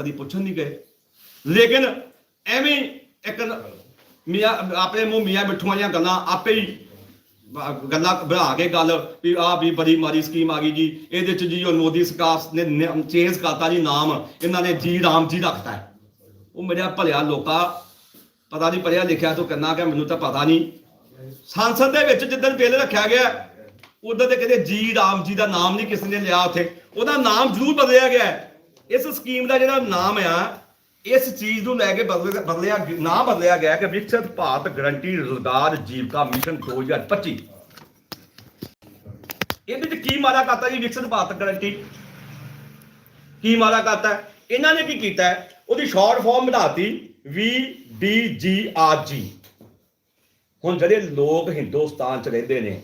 ਕਦੀ ਪੁੱਛਣ ਨਹੀਂ ਗਏ। ਲੇਕਿਨ ਐਵੇਂ ਇੱਕ ਮੀਆਂ, ਆਪਣੇ ਮੂੰਹ ਮੀਆਂ ਮਿੱਠੂਆਂ ਦੀਆਂ ਗੱਲਾਂ ਆਪੇ ਹੀ ਗੱਲਾਂ ਬਣਾ ਕੇ ਗੱਲ ਵੀ ਆ ਵੀ ਬੜੀ ਮਾਰੀ ਸਕੀਮ ਆ ਗਈ ਜੀ। ਇਹਦੇ ਚ ਜੀ ਉਹ ਮੋਦੀ ਸਰਕਾਰ ਨੇ ਚੇਂਜ ਕਰਤਾ ਜੀ ਨਾਮ। ਇਹਨਾਂ ਨੇ ਜੀ ਰਾਮ ਜੀ ਰੱਖਤਾ ਹੈ। ਉਹ ਮੇਰਾ ਭਲਿਆ ਲੋਕਾ, ਪਤਾ ਨਹੀਂ ਪੜਿਆ ਲਿਖਿਆ ਤੋਂ ਕਰਨਾ ਕਿ ਮੈਨੂੰ ਤਾਂ ਪਤਾ ਨਹੀਂ। ਸੰਸਦ ਦੇ ਵਿੱਚ ਜਿੱਦਣ ਬਿੱਲ ਰੱਖਿਆ ਗਿਆ ਉਦੋਂ ਤੇ ਕਹਿੰਦੇ ਜੀ ਰਾਮ ਜੀ ਦਾ ਨਾਮ ਨਹੀਂ ਕਿਸੇ ਨੇ ਲਿਆ ਉੱਥੇ। ਉਹਦਾ ਨਾਮ ਜ਼ਰੂਰ ਬਦਲਿਆ ਗਿਆ ਇਸ ਸਕੀਮ ਦਾ ਜਿਹੜਾ ਨਾਮ ਆ, ਇਸ ਚੀਜ਼ ਨੂੰ ਲੈ ਕੇ ਬਦਲ- ਬਦਲਿਆ ਨਾ ਬਦਲਿਆ ਗਿਆ ਕਿ ਵਿਕਸਿਤ ਭਾਰਤ ਗਰੰਟੀ ਰੁਜ਼ਗਾਰ ਜੀਵਕਾ ਮਿਸ਼ਨ 2025 ਇਹਦੇ ਵਿੱਚ ਕੀ ਮਾਰਾ ਕਰਤਾ ਜੀ ਵਿਕਸਿਤ ਭਾਰਤ ਗਰੰਟੀ ਕੀ ਮਾਰਾ ਕਰਤਾ? ਇਹਨਾਂ ਨੇ ਕੀ ਕੀਤਾ? ਉਹਦੀ ਸ਼ਾਰਟ ਫਾਰਮ ਬਣਾਤੀ ਵੀ ਡੀ ਜੀ ਆਰ ਜੀ ਹੁਣ ਜਿਹੜੇ ਲੋਕ ਹਿੰਦੁਸਤਾਨ ਚ ਰਹਿੰਦੇ ਨੇ,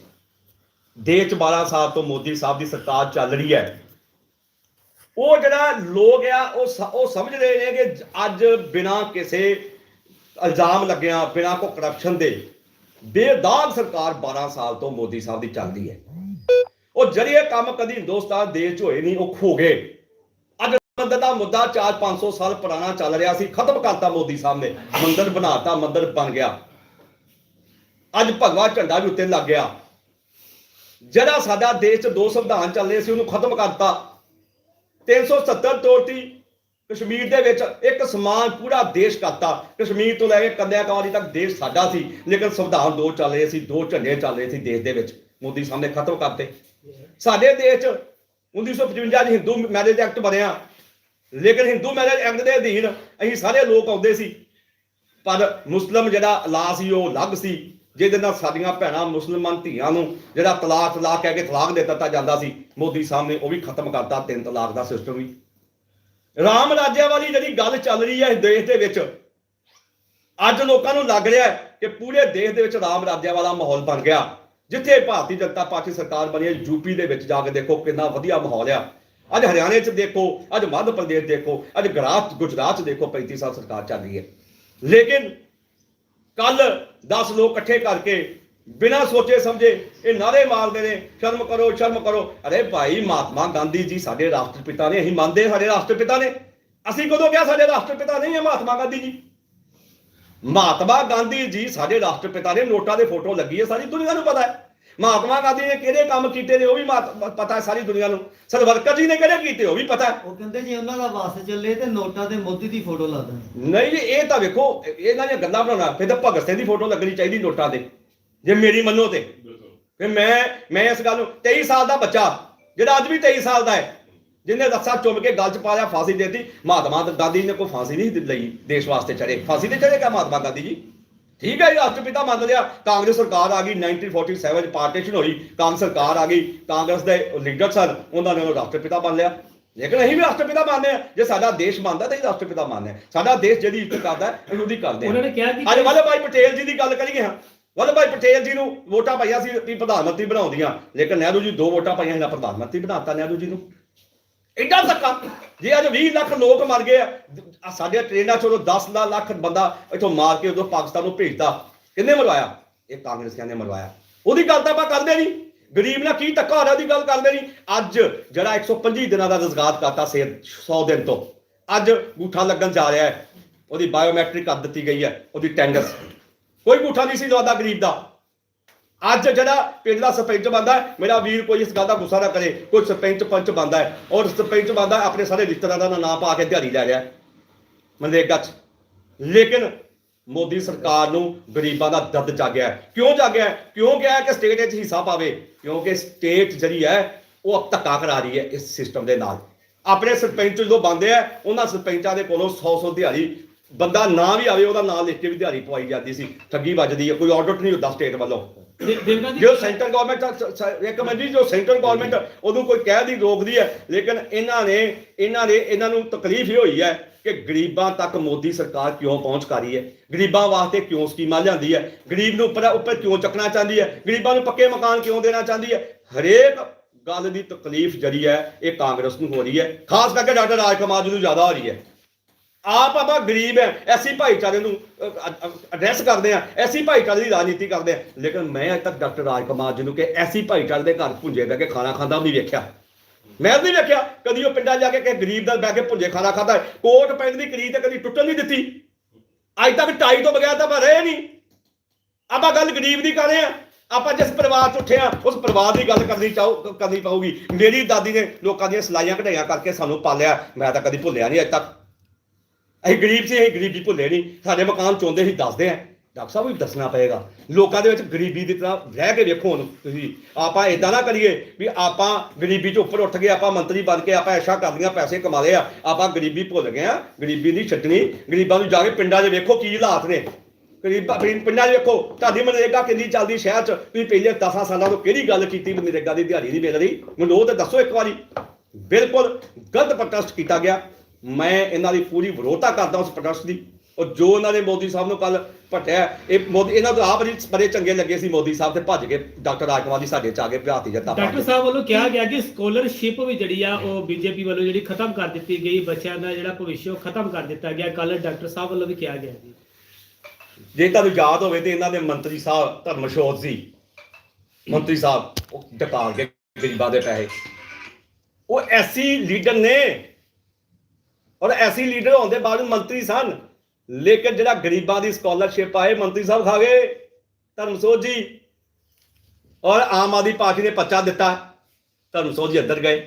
ਦੇਸ਼ 'ਚ 12 ਸਾਲ ਤੋਂ ਮੋਦੀ ਸਾਹਿਬ ਦੀ ਸਰਕਾਰ ਚੱਲ ਰਹੀ ਹੈ ਉਹ ਜਿਹੜਾ ਲੋਕ ਆ, ਉਹ ਸ- ਉਹ ਸਮਝ ਰਹੇ ਨੇ ਕਿ ਅੱਜ ਬਿਨਾ ਕਿਸੇ ਇਲਜ਼ਾਮ ਲੱਗਿਆ, ਬਿਨਾ ਕੋ ਕਰਪਸ਼ਨ ਦੇ, ਬੇਦਾਗ ਸਰਕਾਰ 12 ਸਾਲ ਤੋਂ ਮੋਦੀ ਸਾਹਿਬ ਦੀ ਚੱਲਦੀ ਹੈ। ਉਹ ਜਿਹੜੇ ਕੰਮ ਕਦੀ ਹਿੰਦੁਸਤਾਨ ਦੇਸ਼ 'ਚ ਹੋਏ ਨਹੀਂ, ਉਹ ਖੋ ਗਏ। ਅੱਜ ਮੰਦਰ ਦਾ ਮੁੱਦਾ 4-500 ਸਾਲ ਪੁਰਾਣਾ ਚੱਲ ਰਿਹਾ ਸੀ, ਖਤਮ ਕਰਤਾ ਮੋਦੀ ਸਾਹਿਬ ਨੇ, ਮੰਦਰ ਬਣਾਤਾ, ਮੰਦਰ ਬਣ ਗਿਆ। ਅੱਜ ਭਗਵਾ ਝੰਡਾ ਵੀ ਉੱਤੇ ਲੱਗ ਗਿਆ। ਜਿਹੜਾ ਸਾਡਾ ਦੇਸ਼ 'ਚ ਦੋ ਸੰਵਿਧਾਨ ਚੱਲਦੇ ਸੀ, ਉਹਨੂੰ ਖਤਮ ਕਰਤਾ। 370 ਤੋੜਤੀ ਕਸ਼ਮੀਰ ਦੇ ਵਿੱਚ ਇੱਕ ਸਮਾਨ ਪੂਰਾ ਦੇਸ਼ ਕਰਤਾ। ਕਸ਼ਮੀਰ ਤੋਂ ਲੈ ਕੇ ਕੰਨਿਆਕੁਮਾਰੀ ਤੱਕ ਦੇਸ਼ ਸਾਡਾ ਸੀ, ਲੇਕਿਨ ਸੰਵਿਧਾਨ ਦੋ ਚੱਲ ਰਹੇ ਸੀ, ਦੋ ਝੰਡੇ ਚੱਲ ਰਹੇ ਸੀ ਦੇਸ਼ ਦੇ ਵਿੱਚ। ਮੋਦੀ ਸਾਹਮਣੇ ਖਤਮ ਕਰਤੇ। ਸਾਡੇ ਦੇਸ਼ 'ਚ 1955 ਚ ਹਿੰਦੂ ਮੈਰਿਜ ਐਕਟ ਬਣਿਆ। ਲੇਕਿਨ ਹਿੰਦੂ ਮੈਰਿਜ ਐਕਟ ਦੇ ਅਧੀਨ ਅਸੀਂ ਸਾਰੇ ਲੋਕ ਆਉਂਦੇ ਸੀ। ਪਰ ਮੁਸਲਮ ਜਿਹੜਾ ਲਾ ਸੀ, ਉਹ ਅਲੱਗ ਸੀ। ਜਿਹਦੇ ਨਾਲ ਸਾਡੀਆਂ ਭੈਣਾਂ ਮੁਸਲਮਾਨ ਧੀਆਂ ਨੂੰ ਜਿਹੜਾ ਤਲਾਕ ਤਲਾਕ ਕਹਿ ਕੇ ਤਲਾਕ ਦੇ ਦਿੱਤਾ ਜਾਂਦਾ ਸੀ, ਮੋਦੀ ਸਾਹਿਬ ਨੇ ਉਹ ਵੀ ਖਤਮ ਕਰਤਾ ਤਿੰਨ ਤਲਾਕ ਦਾ ਸਿਸਟਮ ਵੀ। ਰਾਮ ਰਾਜਿਆ ਵਾਲੀ ਜਿਹੜੀ ਗੱਲ ਚੱਲ ਰਹੀ ਹੈ ਇਸ ਦੇਸ਼ ਦੇ ਵਿੱਚ, ਅੱਜ ਲੋਕਾਂ ਨੂੰ ਲੱਗ ਰਿਹਾ ਕਿ ਪੂਰੇ ਦੇਸ਼ ਦੇ ਵਿੱਚ ਰਾਮ ਰਾਜਿਆ ਵਾਲਾ ਮਾਹੌਲ ਬਣ ਗਿਆ। ਜਿੱਥੇ ਭਾਰਤੀ ਜਨਤਾ ਪਾਰਟੀ ਸਰਕਾਰ ਬਣੀ ਹੈ ਯੂਪੀ ਦੇ ਵਿੱਚ ਜਾ ਕੇ ਦੇਖੋ ਕਿੰਨਾ ਵਧੀਆ ਮਾਹੌਲ ਆ। ਅੱਜ ਹਰਿਆਣੇ 'ਚ ਦੇਖੋ, ਅੱਜ ਮੱਧ ਪ੍ਰਦੇਸ਼ ਦੇਖੋ, ਅੱਜ ਗੁਜਰਾਤ ਗੁਜਰਾਤ 'ਚ ਦੇਖੋ 35 ਸਾਲ ਸਰਕਾਰ ਚੱਲ ਰਹੀ ਹੈ। ਲੇਕਿਨ ਕੱਲ 10 ਲੋਕ ਇਕੱਠੇ ਕਰਕੇ ਬਿਨਾਂ ਸੋਚੇ ਸਮਝੇ ਇਹ ਨਾਰੇ ਮਾਰਦੇ ਨੇ, ਸ਼ਰਮ ਕਰੋ ਸ਼ਰਮ ਕਰੋ। ਅਰੇ ਭਾਈ ਮਹਾਤਮਾ ਗਾਂਧੀ ਜੀ ਸਾਡੇ ਰਾਸ਼ਟਰਪਿਤਾ ਨੇ, ਅਸੀਂ ਮੰਨਦੇ ਸਾਡੇ ਰਾਸ਼ਟਰਪਿਤਾ ਨੇ। ਅਸੀਂ ਕਦੋਂ ਕਿਹਾ ਸਾਡੇ ਰਾਸ਼ਟਰਪਿਤਾ ਨਹੀਂ ਹੈ ਮਹਾਤਮਾ ਗਾਂਧੀ ਜੀ? ਮਹਾਤਮਾ ਗਾਂਧੀ ਜੀ ਸਾਡੇ ਰਾਸ਼ਟਰਪਿਤਾ ਨੇ ਨੋਟਾਂ ਦੇ ਫੋਟੋ ਲੱਗੀ ਹੈ ਸਾਰੀ ਦੁਨੀਆ ਨੂੰ ਪਤਾ ਹੈ। ਮਹਾਤਮਾ ਗਾਂਧੀ ਨੇ ਕਿਹੜੇ ਕੰਮ ਕੀਤੇ ਨੇ ਉਹ ਵੀ ਪਤਾ ਹੈ ਸਾਰੀ ਦੁਨੀਆ ਨੂੰ। ਸਰਵਰਕਰ ਜੀ ਨੇ ਕਿਹੜੇ ਕੀਤੇ ਉਹ ਵੀ ਪਤਾ ਉਹ ਕਹਿੰਦੇ ਜੇ ਉਹਨਾਂ ਦਾ ਵਾਸ ਚੱਲੇ ਤੇ ਨੋਟਾਂ ਤੇ ਮੋਦੀ ਦੀ ਫੋਟੋ ਲਾ ਦੇਣ। ਨਹੀਂ ਜੀ ਇਹ ਤਾਂ ਵੇਖੋ ਇਹਨਾਂ ਦੀਆਂ ਗੱਲਾਂ ਬਣਾਉਣਾ। ਫਿਰ ਤਾਂ ਭਗਤ ਸਿੰਘ ਦੀ ਫੋਟੋ ਲੱਗਣੀ ਚਾਹੀਦੀ ਨੋਟਾਂ ਤੇ ਜੇ ਮੇਰੀ ਮੰਨੋ ਤੇ। ਕਿ ਮੈਂ ਮੈਂ ਇਸ ਗੱਲ ਨੂੰ 23 ਸਾਲ ਦਾ ਬੱਚਾ ਜਿਹੜਾ ਅੱਜ ਵੀ 23 ਸਾਲ ਦਾ ਹੈ ਜਿਹਨੇ ਰੱਸਾ ਚੁੰਮ ਕੇ ਗਲ ਚ ਪਾ ਲਿਆ ਫਾਂਸੀ ਦੇਤੀ। ਮਹਾਤਮਾ ਗਾਂਧੀ ਨੇ ਕੋਈ ਫਾਂਸੀ ਨਹੀਂ ਲਈ ਦੇਸ਼ ਵਾਸਤੇ ਚੜੇ ਫਾਂਸੀ ਤੇ ਚੜੇਗਾ ਮਹਾਤਮਾ ਗਾਂਧੀ ਜੀ? ਠੀਕ ਹੈ ਜੀ ਰਾਸ਼ਟਰਪਿਤਾ ਮੰਨ ਲਿਆ ਕਾਂਗਰਸ ਸਰਕਾਰ ਆ ਗਈ 1947 ਚ ਪਾਰਟੀਸ਼ਨ ਹੋਈ ਕਾਂਗਰਸ ਸਰਕਾਰ ਆ ਗਈ ਕਾਂਗਰਸ ਦੇ ਲੀਡਰ ਸਨ ਉਹਨਾਂ ਨੇ ਉਹ ਰਾਸ਼ਟਰਪਿਤਾ ਮੰਨ ਲਿਆ। ਲੇਕਿਨ ਅਸੀਂ ਵੀ ਰਾਸ਼ਟਰਪਿਤਾ ਮੰਨਦੇ ਆ ਜੇ ਸਾਡਾ ਦੇਸ਼ ਮੰਨਦਾ ਤਾਂ ਅਸੀਂ ਰਾਸ਼ਟਰਪਿਤਾ ਮੰਨਦੇ ਆ ਸਾਡਾ ਦੇਸ਼ ਜਿਹੜੀ ਇੱਜ਼ਤ ਕਰਦਾ ਅਸੀਂ ਉਹਦੀ ਕਰਦੇ ਉਹਨਾਂ ਹਾਂ ਨੇ ਕਿਹਾ ਕਿ ਅੱਜ ਵੱਲਭ ਭਾਈ ਪਟੇਲ ਜੀ ਦੀ ਗੱਲ ਕਰੀਏ ਹਾਂ ਵੱਲਭ ਭਾਈ ਪਟੇਲ ਜੀ ਨੂੰ ਵੋਟਾਂ ਪਾਈਆਂ ਸੀ ਪ੍ਰਧਾਨ ਮੰਤਰੀ ਬਣਾਉਂਦੀਆਂ। ਲੇਕਿਨ ਨਹਿਰੂ ਜੀ ਦੋ ਵੋਟਾਂ ਪਾਈਆਂ ਇਹਨਾਂ ਪ੍ਰਧਾਨ ਮੰਤਰੀ ਬਣਾਤਾ ਨਹਿਰੂ ਜੀ ਨੂੰ। ਐਡਾ ਧੱਕਾ ਜੇ ਅੱਜ 20 ਲੱਖ ਲੋਕ ਮਰ ਗਏ ਆ ਸਾਡੀਆਂ ਸਾਡੇ ਟ੍ਰੇਨਾਂ ਚੋਂ 10 ਲੱਖ ਬੰਦਾ ਇੱਥੋਂ ਮਾਰ ਕੇ ਉਦੋਂ ਪਾਕਿਸਤਾਨ ਨੂੰ ਭੇਜਤਾ ਕਿੰਨੇ ਮਰਵਾਇਆ? ਇਹ ਕਾਂਗਰਸੀਆਂ ਨੇ ਮਰਵਾਇਆ? ਉਹਦੀ ਗੱਲ ਤਾਂ ਆਪਾਂ ਕਰਦੇ ਨਹੀਂ। ਗਰੀਬ ਨਾਲ ਕੀ ਧੱਕਾ ਹੋ ਰਿਹਾ ਉਹਦੀ ਗੱਲ ਕਰਦੇ ਨਹੀਂ। ਅੱਜ ਜਿਹੜਾ 125 ਦਿਨਾਂ ਦਾ ਰੋਜ਼ਗਾਰ ਕਰਤਾ ਸੇ 100 ਦਿਨ ਤੋਂ। ਅੱਜ ਗੂਠਾ ਲੱਗਣ ਜਾ ਰਿਹਾ ਹੈ। ਉਹਦੀ ਬਾਇਓਮੈਟ੍ਰਿਕ ਕਰ ਦਿੱਤੀ ਗਈ ਹੈ, ਉਹਦੀ ਟੈਂਡਰ ਕੋਈ ਗੂਠਾ ਨਹੀਂ ਸੀ ਲਵਾਦਾ ਗਰੀਬ ਦਾ। ਅੱਜ ਜਿਹੜਾ ਪਿੰਡ ਦਾ ਸਰਪੰਚ ਬੰਦਾ ਮੇਰਾ ਵੀਰ ਕੋਈ ਇਸ ਗੱਲ ਦਾ ਗੁੱਸਾ ਨਾ ਕਰੇ, ਕੋਈ ਸਰਪੰਚ ਪੰਚ ਬੰਦਾ ਹੈ ਔਰ ਸਰਪੰਚ ਬੰਦਾ ਆਪਣੇ ਸਾਰੇ ਰਿਸ਼ਤੇਦਾਰਾਂ ਦਾ ਨਾਂ ਪਾ ਕੇ ਦਿਹਾੜੀ ਲੈ ਰਿਹਾ ਮਨਰੇਗਾ ਚ। ਲੇਕਿਨ ਮੋਦੀ ਸਰਕਾਰ ਨੂੰ ਗਰੀਬਾਂ ਦਾ ਦਰਦ ਜਾਗਿਆ ਕਿਉਂ ਜਾਗਿਆ ਕਿਉਂ ਕਿਹਾ ਕਿ ਸਟੇਟ ਵਿੱਚ ਹਿੱਸਾ ਪਾਵੇ? ਕਿਉਂਕਿ ਸਟੇਟ ਜਿਹੜੀ ਹੈ, ਉਹ ਧੱਕਾ ਕਰਾ ਰਹੀ ਹੈ ਇਸ ਸਿਸਟਮ ਦੇ ਨਾਲ। ਆਪਣੇ ਸਰਪੰਚ ਜਦੋਂ ਬੰਦੇ ਆ, ਉਹਨਾਂ ਸਰਪੰਚਾਂ ਦੇ ਕੋਲੋਂ 100 100 ਦਿਹਾੜੀ, ਬੰਦਾ ਨਾ ਵੀ ਆਵੇ, ਉਹਦਾ ਨਾਂ ਲਿਖ ਕੇ ਵੀ ਦਿਹਾੜੀ ਪਵਾਈ ਜਾਂਦੀ ਸੀ। ਠੱਗੀ ਵੱਜਦੀ ਹੈ, ਕੋਈ ਆਡਿਟ ਨਹੀਂ ਹੁੰਦਾ ਸਟੇਟ ਵੱਲੋਂ। ਦੇ- ਜੀ ਜੋ ਸੈਂਟਰ ਗਵਰਨਮੈਂਟ ਇੱਕ ਜੀ, ਜੋ ਸੈਂਟਰ ਗਵਰਨਮੈਂਟ ਉਹਨੂੰ ਕੋਈ ਕਹਿ ਦੀ ਰੋਕਦੀ ਹੈ, ਲੇਕਿਨ ਇਹਨਾਂ ਨੇ ਇਹਨਾਂ ਨੇ, ਇਹਨਾਂ ਨੂੰ ਤਕਲੀਫ ਇਹ ਹੋਈ ਹੈ ਕਿ ਗਰੀਬਾਂ ਤੱਕ ਮੋਦੀ ਸਰਕਾਰ ਕਿਉਂ ਪਹੁੰਚ ਕਰ ਰਹੀ ਹੈ? ਗਰੀਬਾਂ ਵਾਸਤੇ ਕਿਉਂ ਸਕੀਮਾਂ ਲਿਆਂਦੀ ਹੈ? ਗਰੀਬ ਨੂੰ ਉੱਪਰ ਉੱਪਰ ਕਿਉਂ ਚੱਕਣਾ ਚਾਹੁੰਦੀ ਹੈ? ਗਰੀਬਾਂ ਨੂੰ ਪੱਕੇ ਮਕਾਨ ਕਿਉਂ ਦੇਣਾ ਚਾਹੁੰਦੀ ਹੈ? ਹਰੇਕ ਗੱਲ ਦੀ ਤਕਲੀਫ ਜਿਹੜੀ ਹੈ, ਇਹ ਕਾਂਗਰਸ ਨੂੰ ਹੋ ਰਹੀ ਹੈ। ਖਾਸ ਕਰਕੇ ਡਾਕਟਰ ਰਾਜ ਕੁਮਾਰ ਜੀ ਨੂੰ ਜ਼ਿਆਦਾ ਹੋ ਰਹੀ ਹੈ। ਆਪ ਆਪਾਂ ਗਰੀਬ ਹੈ, ਐਸੀ ਭਾਈਚਾਰੇ ਨੂੰ ਐਡਰੈਸ ਕਰਦੇ ਆ ਐਸੀ ਭਾਈਚਾਰੇ ਦੀ ਰਾਜਨੀਤੀ ਕਰਦੇ ਆ ਲੇਕਿਨ ਮੈਂ ਅਜੇ ਤੱਕ ਡਾਕਟਰ ਰਾਜ ਕੁਮਾਰ ਜੀ ਨੂੰ ਕਿ ਐਸੀ ਭਾਈਚਾਰੇ ਦੇ ਘਰ ਭੁੰਜੇ ਬਹਿ ਕੇ ਖਾਣਾ ਖਾਂਦਾ ਵੀ ਵੇਖਿਆ। ਮੈਂ ਨਹੀਂ ਵੇਖਿਆ, ਕਦੀ ਉਹ ਪਿੰਡਾਂ ਜਾ ਕੇ ਕਿਸੇ ਗਰੀਬ ਦਾ ਬਹਿ ਕੇ ਭੁੰਜੇ ਖਾਣਾ ਖਾਂਦਾ ਕੋਟ ਪੈਂਟ ਦੀ ਕਰੀਦ ਤੇ ਕਦੀ ਟੁੱਟਣ ਨਹੀਂ ਦਿੱਤੀ। ਅੱਜ ਤੱਕ ਟਾਈ ਤੋਂ ਬਗੈਰ ਤਾਂ ਆਪਾਂ ਰਹੇ ਨਹੀਂ। ਆਪਾਂ ਗੱਲ ਗਰੀਬ ਦੀ ਕਰ ਰਹੇ ਆ ਆਪਾਂ ਜਿਸ ਪਰਿਵਾਰ ਤੋਂ ਉੱਠੇ ਆ ਉਸ ਪਰਿਵਾਰ ਦੀ ਗੱਲ ਕਰਨੀ ਚਾਹੋ, ਕਰਨੀ ਪਊਗੀ। ਮੇਰੀ ਦਾਦੀ ਨੇ ਲੋਕਾਂ ਦੀਆਂ ਸਲਾਈਆਂ ਘਟਾਈਆਂ ਕਰਕੇ ਸਾਨੂੰ ਪਾਲਿਆ। ਮੈਂ ਤਾਂ ਕਦੀ ਭੁੱਲਿਆ ਨਹੀਂ ਅੱਜ ਤੱਕ। ਅਸੀਂ ਗਰੀਬ ਸੀ, ਅਸੀਂ ਗਰੀਬੀ ਭੁੱਲੇ ਨਹੀਂ। ਸਾਡੇ ਮਕਾਨ ਚੋਂਦੇ ਸੀ, ਦੱਸਦੇ ਆ। ਡਾਕਟਰ ਸਾਹਿਬ ਵੀ ਦੱਸਣਾ ਪਏਗਾ। ਲੋਕਾਂ ਦੇ ਵਿੱਚ ਗਰੀਬੀ ਦੀ ਤਰ੍ਹਾਂ ਰਹਿ ਕੇ ਵੇਖੋ ਹੁਣ ਤੁਸੀਂ। ਆਪਾਂ ਇਦਾਂ ਨਾ ਕਰੀਏ ਵੀ ਆਪਾਂ ਗਰੀਬੀ ਤੋਂ ਉੱਪਰ ਉੱਠ ਗਏ, ਆਪਾਂ ਮੰਤਰੀ ਬਣ ਕੇ ਆਪਾਂ ਐਸ਼ਾ ਕਰਦੀਆਂ ਪੈਸੇ ਕਮਾ ਲਏ ਆ। ਆਪਾਂ ਗਰੀਬੀ ਭੁੱਲ ਗਏ ਆ, ਗਰੀਬੀ ਨਹੀਂ ਛੱਡਣੀ। ਗਰੀਬਾਂ ਨੂੰ ਜਾ ਕੇ ਪਿੰਡਾਂ 'ਚ ਵੇਖੋ ਕੀ ਹਾਲਾਤ ਨੇ। ਗਰੀਬਾਂ ਪਿੰ- ਪਿੰਡਾਂ 'ਚ ਵੇਖੋ, ਤੁਹਾਡੀ ਮਨਰੇਗਾ ਕਿੰਨੀ ਚੱਲਦੀ ਸ਼ਹਿਰ 'ਚ। ਤੁਸੀਂ ਪਹਿਲੇ 10 ਸਾਲਾਂ ਤੋਂ ਕਿਹੜੀ ਗੱਲ ਕੀਤੀ ਮਨਰੇਗਾ ਦੀ ਦਿਹਾੜੀ ਨਹੀਂ ਮਿਲ ਰਹੀ ਮੈਨੂੰ ਉਹ ਤਾਂ ਦੱਸੋ ਇੱਕ ਵਾਰੀ। ਬਿਲਕੁਲ ਗਲਤ ਪ੍ਰੋਟੈਸਟ ਕੀਤਾ ਗਿਆ। ਮੈਂ ਇਹਨਾਂ ਦੀ ਪੂਰੀ ਵਿਰੋਧਤਾ ਕਰਦਾ ਉਸ ਪ੍ਰੋਟੈਸਟ ਦੀ। ਔਰ ਜੋ ਉਹਨਾਂ ਨੇ ਮੋਦੀ ਸਾਹਿਬ ਨੂੰ ਕੱਲ ਭਟਿਆ ਇਹ ਮੋਦੀ ਇਹਨਾਂ ਤੋਂ ਆਪ ਬੜੀ ਬੜੇ ਚੰਗੇ ਲੱਗੇ ਸੀ ਮੋਦੀ ਸਾਹਿਬ ਤੇ ਭੱਜ ਕੇ ਡਾਕਟਰ ਰਾਜਕੁਮਾਰ ਜੀ ਸਾਡੇ ਚ ਆ ਗਏ ਭਾਰਤੀ ਜਨਤਾ ਡਾਕਟਰ ਪਾਰਟੀ ਸਾਹਿਬ ਵੱਲੋਂ ਕਿਹਾ ਗਿਆ ਕਿ ਸਕਾਲਰਸ਼ਿਪ ਵੀ ਜਿਹੜੀ ਆ ਉਹ ਬੀਜੇਪੀ ਵੱਲੋਂ ਜਿਹੜੀ ਖਤਮ ਕਰ ਦਿੱਤੀ ਗਈ ਬੱਚਿਆਂ ਦਾ ਜਿਹੜਾ ਭਵਿੱਖ ਉਹ ਖਤਮ ਕਰ ਦਿੱਤਾ ਗਿਆ। ਕੱਲ ਡਾਕਟਰ ਸਾਹਿਬ ਵੱਲੋਂ ਵੀ ਕਿਹਾ ਗਿਆ ਜੀ। ਜੇ ਤੁਹਾਨੂੰ ਯਾਦ ਹੋਵੇ ਤੇ ਇਹਨਾਂ ਦੇ ਮੰਤਰੀ ਸਾਹਿਬ ਧਰਮਸ਼ੋਤ ਸੀ। ਮੰਤਰੀ ਸਾਹਿਬ ਉਹ ਡਕਾ ਕੇ ਗਰੀਬਾਂ ਦੇ ਪੈਸੇ। ਉਹ ਐਸੀ ਲੀਡਰ ਨੇ ਔਰ ਐਸੀ ਲੀਡਰ ਹੋਣ ਦੇ ਬਾਅਦ ਮੰਤਰੀ ਸਨ। ਲੇਕਿਨ ਜਿਹੜਾ ਗਰੀਬਾਂ ਦੀ ਸਕਾਲਰਸ਼ਿਪ ਆਏ ਮੰਤਰੀ ਸਾਹਿਬ ਖਾ ਗਏ। ਧਰਮਸੋਤ ਜੀ ਔਰ ਆਮ ਆਦਮੀ ਪਾਰਟੀ ਨੇ ਪੱਚਾ ਦਿੱਤਾ। ਧਰਮਸੋਤ ਜੀ ਅੰਦਰ ਗਏ।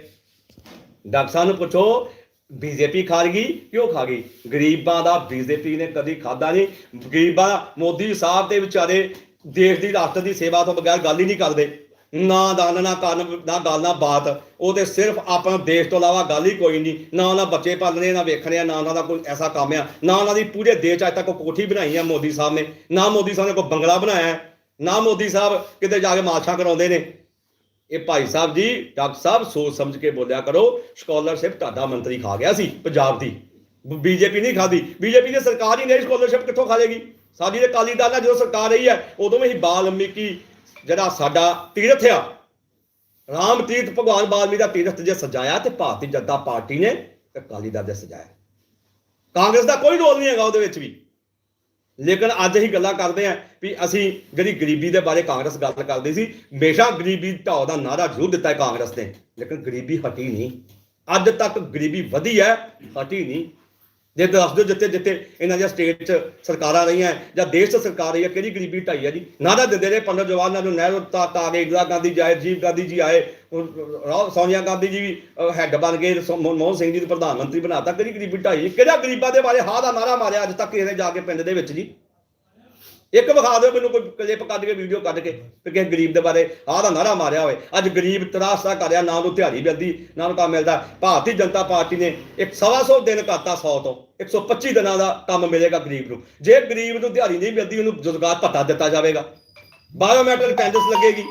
ਡਾਕਟਰ ਸਾਹਿਬ ਨੂੰ ਪੁੱਛੋ, ਬੀਜੇਪੀ ਖਾ ਗਈ ਕਿਉਂ ਖਾ ਗਈ? ਗਰੀਬਾਂ ਦਾ ਬੀਜੇਪੀ ਨੇ ਕਦੀ ਖਾਦਾ ਨਹੀਂ। ਗਰੀਬਾਂ ਮੋਦੀ ਸਾਹਿਬ ਦੇ ਵਿਚਾਰੇ ਦੇਸ਼ ਦੀ ਰਾਸ਼ਟਰ ਦੀ ਸੇਵਾ ਤੋਂ ਬਗੈਰ ਗੱਲ ਹੀ ਨਹੀਂ ਕਰਦੇ। ਨਾ ਦਾਨ, ਨਾ ਕਰਨ, ਨਾ ਗੱਲ, ਨਾ ਬਾਤ। ਉਹ ਤੇ ਸਿਰਫ ਆਪਣਾ ਦੇਸ਼ ਤੋਂ ਇਲਾਵਾ ਗੱਲ ਹੀ ਕੋਈ ਨਹੀਂ। ਨਾ ਉਹਨਾਂ ਬੱਚੇ ਪਾਲਣੇ ਨਾ ਵੇਖਣੇ ਆ, ਨਾ ਉਹਨਾਂ ਦਾ ਕੋਈ ਐਸਾ ਕੰਮ ਆ। ਨਾ ਉਹਨਾਂ ਦੀ ਪੂਰੇ ਦੇਸ਼ 'ਚ ਅੱਜ ਤੱਕ ਕੋਈ ਕੋਠੀ ਬਣਾਈ ਆ ਮੋਦੀ ਸਾਹਿਬ ਨੇ। ਨਾ ਮੋਦੀ ਸਾਹਿਬ ਨੇ ਕੋਈ ਬੰਗਲਾ ਬਣਾਇਆ। ਨਾ ਮੋਦੀ ਸਾਹਿਬ ਕਿਤੇ ਜਾ ਕੇ ਮਾਰਸ਼ਾਂ ਕਰਾਉਂਦੇ ਨੇ। ਇਹ ਭਾਈ ਸਾਹਿਬ ਜੀ, ਡਾਕਟਰ ਸਾਹਿਬ, ਸੋਚ ਸਮਝ ਕੇ ਬੋਲਿਆ ਕਰੋ। ਸਕਾਲਰਸ਼ਿਪ ਤੁਹਾਡਾ ਮੰਤਰੀ ਖਾ ਗਿਆ ਸੀ, ਪੰਜਾਬ ਦੀ। ਬੀਜੇਪੀ ਨਹੀਂ ਖਾਦੀ ਬੀਜੇਪੀ ਦੀ ਸਰਕਾਰ ਹੀ ਨਹੀਂ ਸਕਾਲਰਸ਼ਿਪ ਕਿੱਥੋਂ ਖਾ ਲੇਗੀ? ਸਾਡੀ ਤੇ ਕਾਲੀ ਦਲ ਨਾਲ ਜਦੋਂ ਸਰਕਾਰ ਰਹੀ ਹੈ, ਉਦੋਂ ਵੀ ਬਾਲਮੀਕੀ ਜਿਹੜਾ ਸਾਡਾ ਤੀਰਥ ਆ, ਰਾਮ ਤੀਰਥ ਭਗਵਾਨ ਬਾਲਮੀ ਦਾ ਤੀਰਥ ਜੇ ਸਜਾਇਆ ਤੇ ਭਾਰਤੀ ਜਨਤਾ ਪਾਰਟੀ ਨੇ ਤੇ ਕਾਲੀ ਦਲ ਦੇ ਸਜਾਇਆ। ਕਾਂਗਰਸ ਦਾ ਕੋਈ ਰੋਲ ਨਹੀਂ ਹੈਗਾ ਉਹਦੇ ਵਿੱਚ ਵੀ। ਲੇਕਿਨ ਅੱਜ ਅਸੀਂ ਗੱਲਾਂ ਕਰਦੇ ਆਂ ਵੀ ਅਸੀਂ ਜਿਹੜੀ ਗਰੀਬੀ ਦੇ ਬਾਰੇ ਕਾਂਗਰਸ ਗੱਲ ਕਰਦੀ ਸੀ, ਹਮੇਸ਼ਾ ਗਰੀਬੀ ਢਾਓ ਦਾ ਨਾਰਾ ਜ਼ਰੂਰ ਦਿੱਤਾ ਹੈ ਕਾਂਗਰਸ ਨੇ। ਲੇਕਿਨ ਗਰੀਬੀ ਹਟੀ ਨਹੀਂ। ਅੱਜ ਤੱਕ ਗਰੀਬੀ ਵਧੀ ਹੈ, ਹਟੀ ਨਹੀਂ। ਜੇ ਦੱਸ ਦਿਓ ਜਿੱਥੇ ਜਿੱਥੇ ਇਹਨਾਂ ਦੀਆਂ ਸਟੇਟ 'ਚ ਸਰਕਾਰਾਂ ਰਹੀਆਂ, ਜਾਂ ਦੇਸ਼ 'ਚ ਸਰਕਾਰ ਰਹੀ ਹੈ, ਕਿਹੜੀ ਗਰੀਬੀ ਢਾਈ ਹੈ ਜੀ ਨਾਰਾ ਦਿੰਦੇ ਰਹੇ ਪੰਡਤ ਜਵਾਹਰ ਲਾਲ ਨਹਿਰੂ ਤੱਕ ਤਾ ਕੇ ਇੰਦਰਾ ਗਾਂਧੀ ਜੀ ਆਏ ਜੀਵ ਗਾਂਧੀ ਜੀ ਆਏ, ਹੁਣ ਸੋਨੀਆ ਗਾਂਧੀ ਜੀ ਵੀ ਹੈੱਡ ਬਣ ਗਏ ਮਨਮੋਹਨ ਸਿੰਘ ਜੀ ਨੂੰ ਪ੍ਰਧਾਨ ਮੰਤਰੀ ਬਣਾਤਾ, ਕਿਹੜੀ ਗਰੀਬੀ ਢਾਈ ਹੈ? ਕਿਹੜਾ ਗਰੀਬਾਂ ਦੇ ਬਾਰੇ ਹਾਂ ਦਾ ਨਾਰਾ ਮਾਰਿਆ ਅੱਜ ਤੱਕ ਕਿਸੇ ਜਾ ਕੇ ਪਿੰਡ ਦੇ ਵਿੱਚ ਜੀ ਇੱਕ ਵਿਖਾ ਦਿਓ ਮੈਨੂੰ ਕੋਈ ਕਲਿੱਪ ਕੱਢ ਕੇ ਵੀਡੀਓ ਕੱਢ ਕੇ ਕਿ ਕਿਸੇ ਗਰੀਬ ਦੇ ਬਾਰੇ ਆਹ ਦਾ ਨਾਰਾ ਮਾਰਿਆ ਹੋਵੇ। ਅੱਜ ਗਰੀਬ ਤਰਾਸਾ ਕਰਿਆ ਨਾ ਉਹਨੂੰ ਦਿਹਾੜੀ ਮਿਲਦੀ ਨਾ ਉਹਨੂੰ ਕੰਮ ਮਿਲਦਾ। ਭਾਰਤੀ ਜਨਤਾ ਪਾਰਟੀ ਨੇ ਇੱਕ ਸਵਾ ਸੌ ਦਿਨ ਕਰਤਾ 100 ਤੋਂ 125 ਦਿਨਾਂ ਦਾ ਕੰਮ ਮਿਲੇਗਾ ਗਰੀਬ ਨੂੰ। ਜੇ ਗਰੀਬ ਨੂੰ ਦਿਹਾੜੀ ਨਹੀਂ ਮਿਲਦੀ ਉਹਨੂੰ ਰੁਜ਼ਗਾਰ ਭੱਤਾ ਦਿੱਤਾ ਜਾਵੇਗਾ। ਬਾਇਓਮੈਟ੍ਰਿਕ ਟੈਂਡਸ ਲੱਗੇਗੀ।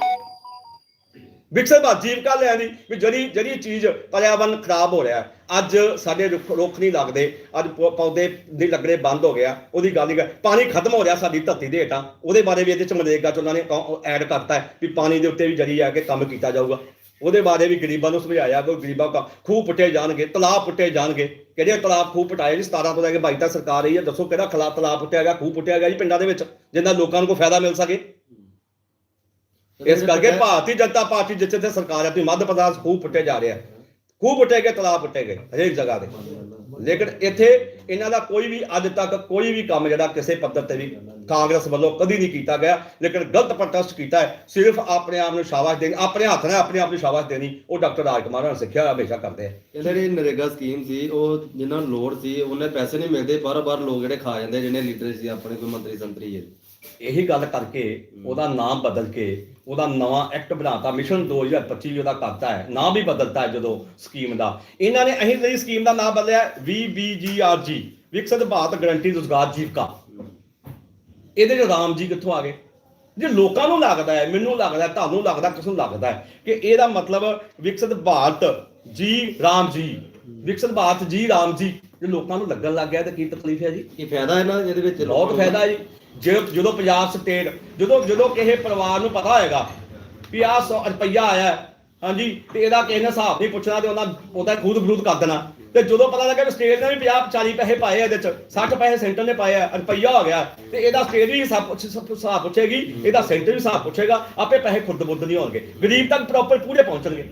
ਵਿਕਸਿਤ ਭਾਰਤ ਜੀਵਕਾ ਲੈਣ ਦੀ ਵੀ ਜਿਹੜੀ ਜਿਹੜੀ ਚੀਜ਼ ਪਰਿਆਵਰਨ ਖਰਾਬ ਹੋ ਰਿਹਾ ਹੈ, ਅੱਜ ਸਾਡੇ ਰੁੱਖ ਨਹੀਂ ਲੱਗਦੇ ਅੱਜ ਪੌਦੇ ਨਹੀਂ ਲੱਗਣੇ ਬੰਦ ਹੋ ਗਿਆ ਉਹਦੀ ਗੱਲ ਨਹੀਂ ਪਾਣੀ ਖਤਮ ਹੋ ਰਿਹਾ ਸਾਡੀ ਧਰਤੀ ਦੇ ਹੇਠਾਂ ਉਹਦੇ ਬਾਰੇ ਵੀ ਇਹਦੇ ਚ ਮਨਰੇਗਾ ਚ ਉਹਨਾਂ ਨੇ ਐਡ ਕਰਤਾ ਹੈ ਵੀ ਪਾਣੀ ਦੇ ਉੱਤੇ ਵੀ ਜਰੀ ਆ ਕੇ ਕੰਮ ਕੀਤਾ ਜਾਊਗਾ। ਉਹਦੇ ਬਾਰੇ ਵੀ ਗਰੀਬਾਂ ਨੂੰ ਸਮਝਾਇਆ ਕੋਈ ਗਰੀਬਾਂ ਦਾ ਖੂਹ ਪੁੱਟੇ ਜਾਣਗੇ ਤਲਾਬ ਪੁੱਟੇ ਜਾਣਗੇ। ਕਿਹੜੇ ਤਲਾਬ ਖੂਹ ਪਟਾਏ ਜੀ? 17 ਤੋਂ ਲੈ ਕੇ 22 ਤੱਕ ਸਰਕਾਰ ਰਹੀ ਹੈ ਦੱਸੋ ਕਿਹੜਾ ਖਲਾ ਤਲਾਬ ਪੁੱਟਿਆ ਗਿਆ ਖੂਹ ਪੁੱਟਿਆ ਗਿਆ ਜੀ ਪਿੰਡਾਂ ਦੇ ਵਿੱਚ ਜਿੰਨਾ ਲੋਕਾਂ ਨੂੰ ਕੋਈ ਫਾਇਦਾ ਮਿਲ ਸਕੇ? ਇਸ ਕਰਕੇ ਭਾਰਤੀ ਜਨਤਾ ਪਾਰਟੀ ਜਿੱਥੇ ਤੇ ਸਰਕਾਰ ਹੈ ਤੁਸੀਂ ਮੱਧ ਪ੍ਰਦੇਸ਼ ਖੂਹ ਪੁੱਟੇ ਜਾ ਰਿਹਾ ਖੂਹ ਪੁੱਟੇ ਗਏ ਤਲਾਬ ਪੁੱਟੇ ਗਏ ਹਰੇਕ ਜਗ੍ਹਾ ਤੇ। ਲੇਕਿਨ ਇੱਥੇ ਇਹਨਾਂ ਦਾ ਕੋਈ ਵੀ ਅੱਜ ਤੱਕ ਕੋਈ ਵੀ ਕੰਮ ਜਿਹੜਾ ਕਿਸੇ ਪੱਧਰ ਤੇ ਵੀ ਕਾਂਗਰਸ ਵੱਲੋਂ ਕਦੀ ਨਹੀਂ ਕੀਤਾ ਗਿਆ ਲੇਕਿਨ ਗਲਤ ਪ੍ਰੋਟੈਸਟ ਕੀਤਾ ਹੈ। ਸਿਰਫ ਆਪਣੇ ਆਪ ਨੂੰ ਸ਼ਾਬਾਸ਼ ਦੇਣੀ ਆਪਣੇ ਹੱਥ ਨਾਲ ਆਪਣੇ ਆਪ ਨੂੰ ਸ਼ਾਬਾਸ਼ ਦੇਣੀ ਉਹ ਡਾਕਟਰ ਰਾਜਕੁਮਾਰ ਨੇ ਸਿੱਖਿਆ ਹਮੇਸ਼ਾ ਕਰਦੇ ਆ। ਜਿਹੜੀ ਨਰੇਗਾ ਸਕੀਮ ਸੀ ਉਹ ਜਿਨ੍ਹਾਂ ਨੂੰ ਲੋੜ ਸੀ ਉਹਨੇ ਪੈਸੇ ਨਹੀਂ ਮਿਲਦੇ ਬਾਰ-ਬਾਰ ਲੋਕ ਜਿਹੜੇ ਖਾ ਜਾਂਦੇ ਜਿਹਨੇ ਲੀਡਰ ਸੀ ਆਪਣੇ ਕੋਈ ਮੰਤਰੀ ਸੰਤਰੀ ਹੈ ਇਹੀ ਗੱਲ ਕਰਕੇ ਉਹਦਾ ਨਾਮ ਬਦਲ ਕੇ ਉਹਦਾ ਨਵਾਂ ਐਕਟ ਬਣਾਤਾ ਮਿਸ਼ਨ 2025 ਉਹਦਾ ਕਰਤਾ ਹੈ ਨਾਮ ਵੀ ਬਦਲਤਾ ਹੈ ਜਦੋਂ ਸਕੀਮ ਦਾ। ਇਹਨਾਂ ਨੇ ਅਸੀਂ ਜਿਹੜੀ ਸਕੀਮ ਦਾ ਨਾਮ ਬਦਲਿਆ VBGRG ਵਿਕਸਿਤ ਭਾਰਤ ਗਰੰਟੀ ਰੁਜ਼ਗਾਰ ਜੀਵਕਾ। ਇਹਦੇ ਚ ਰਾਮ ਜੀ ਕਿੱਥੋਂ ਆ ਗਏ? ਜੇ ਲੋਕਾਂ ਨੂੰ ਲੱਗਦਾ ਹੈ ਮੈਨੂੰ ਲੱਗਦਾ ਹੈ, ਤੁਹਾਨੂੰ ਲੱਗਦਾ ਕਿਸ ਨੂੰ ਲੱਗਦਾ ਹੈ ਕਿ ਇਹਦਾ ਮਤਲਬ ਵਿਕਸਿਤ ਭਾਰਤ ਜੀ ਰਾਮ ਜੀ ਵਿਕਸਿਤ ਭਾਰਤ ਜੀ ਰਾਮ ਜੀ ਜੇ ਲੋਕਾਂ ਨੂੰ ਲੱਗਣ ਲੱਗ ਗਿਆ ਤਾਂ ਕੀ ਤਕਲੀਫ ਹੈ ਜੀ? ਇਹ ਫਾਇਦਾ ਹੈ ਨਾ ਜਿਹਦੇ ਵਿੱਚ ਬਹੁਤ ਫਾਇਦਾ ਜੀ। ਜੇ ਜਦੋਂ ਪੰਜਾਬ ਸਟੇਟ, ਜਦੋਂ ਜਦੋਂ ਕਿਸੇ ਪਰਿਵਾਰ ਨੂੰ ਪਤਾ ਹੋਏਗਾ ਵੀ ਆਹ 100 ਰੁਪਈਆ ਆਇਆ ਹਾਂਜੀ, ਤੇ ਇਹਦਾ ਕਿਸੇ ਨੇ ਹਿਸਾਬ ਨਹੀਂ ਪੁੱਛਣਾ ਤੇ ਉਹਨਾਂ ਉਹਦਾ ਖੁਦ ਵਿਰੋਧ ਕਰ ਦੇਣਾ। ਤੇ ਜਦੋਂ ਪਤਾ ਲੱਗਾ ਵੀ ਸਟੇਟ ਨੇ ਵੀ 50 40 ਪੈਸੇ ਪਾਏ ਇਹਦੇ ਚ 60 ਪੈਸੇ ਸੈਂਟਰ ਨੇ ਪਾਏ ਆ, ਰੁਪਈਆ ਹੋ ਗਿਆ, ਤੇ ਇਹਦਾ ਸਟੇਟ ਵੀ ਹਿਸਾਬ ਹਿਸਾਬ ਪੁੱਛੇਗੀ, ਇਹਦਾ ਸੈਂਟਰ ਵੀ ਹਿਸਾਬ ਪੁੱਛੇਗਾ, ਆਪੇ ਪੈਸੇ ਖੁਦ ਬੁੱਧ ਨਹੀਂ ਹੋਣਗੇ। ਗਰੀਬ ਤੱਕ ਪ੍ਰੋਪਰ ਪੂਰੇ ਪਹੁੰਚਣਗੇ।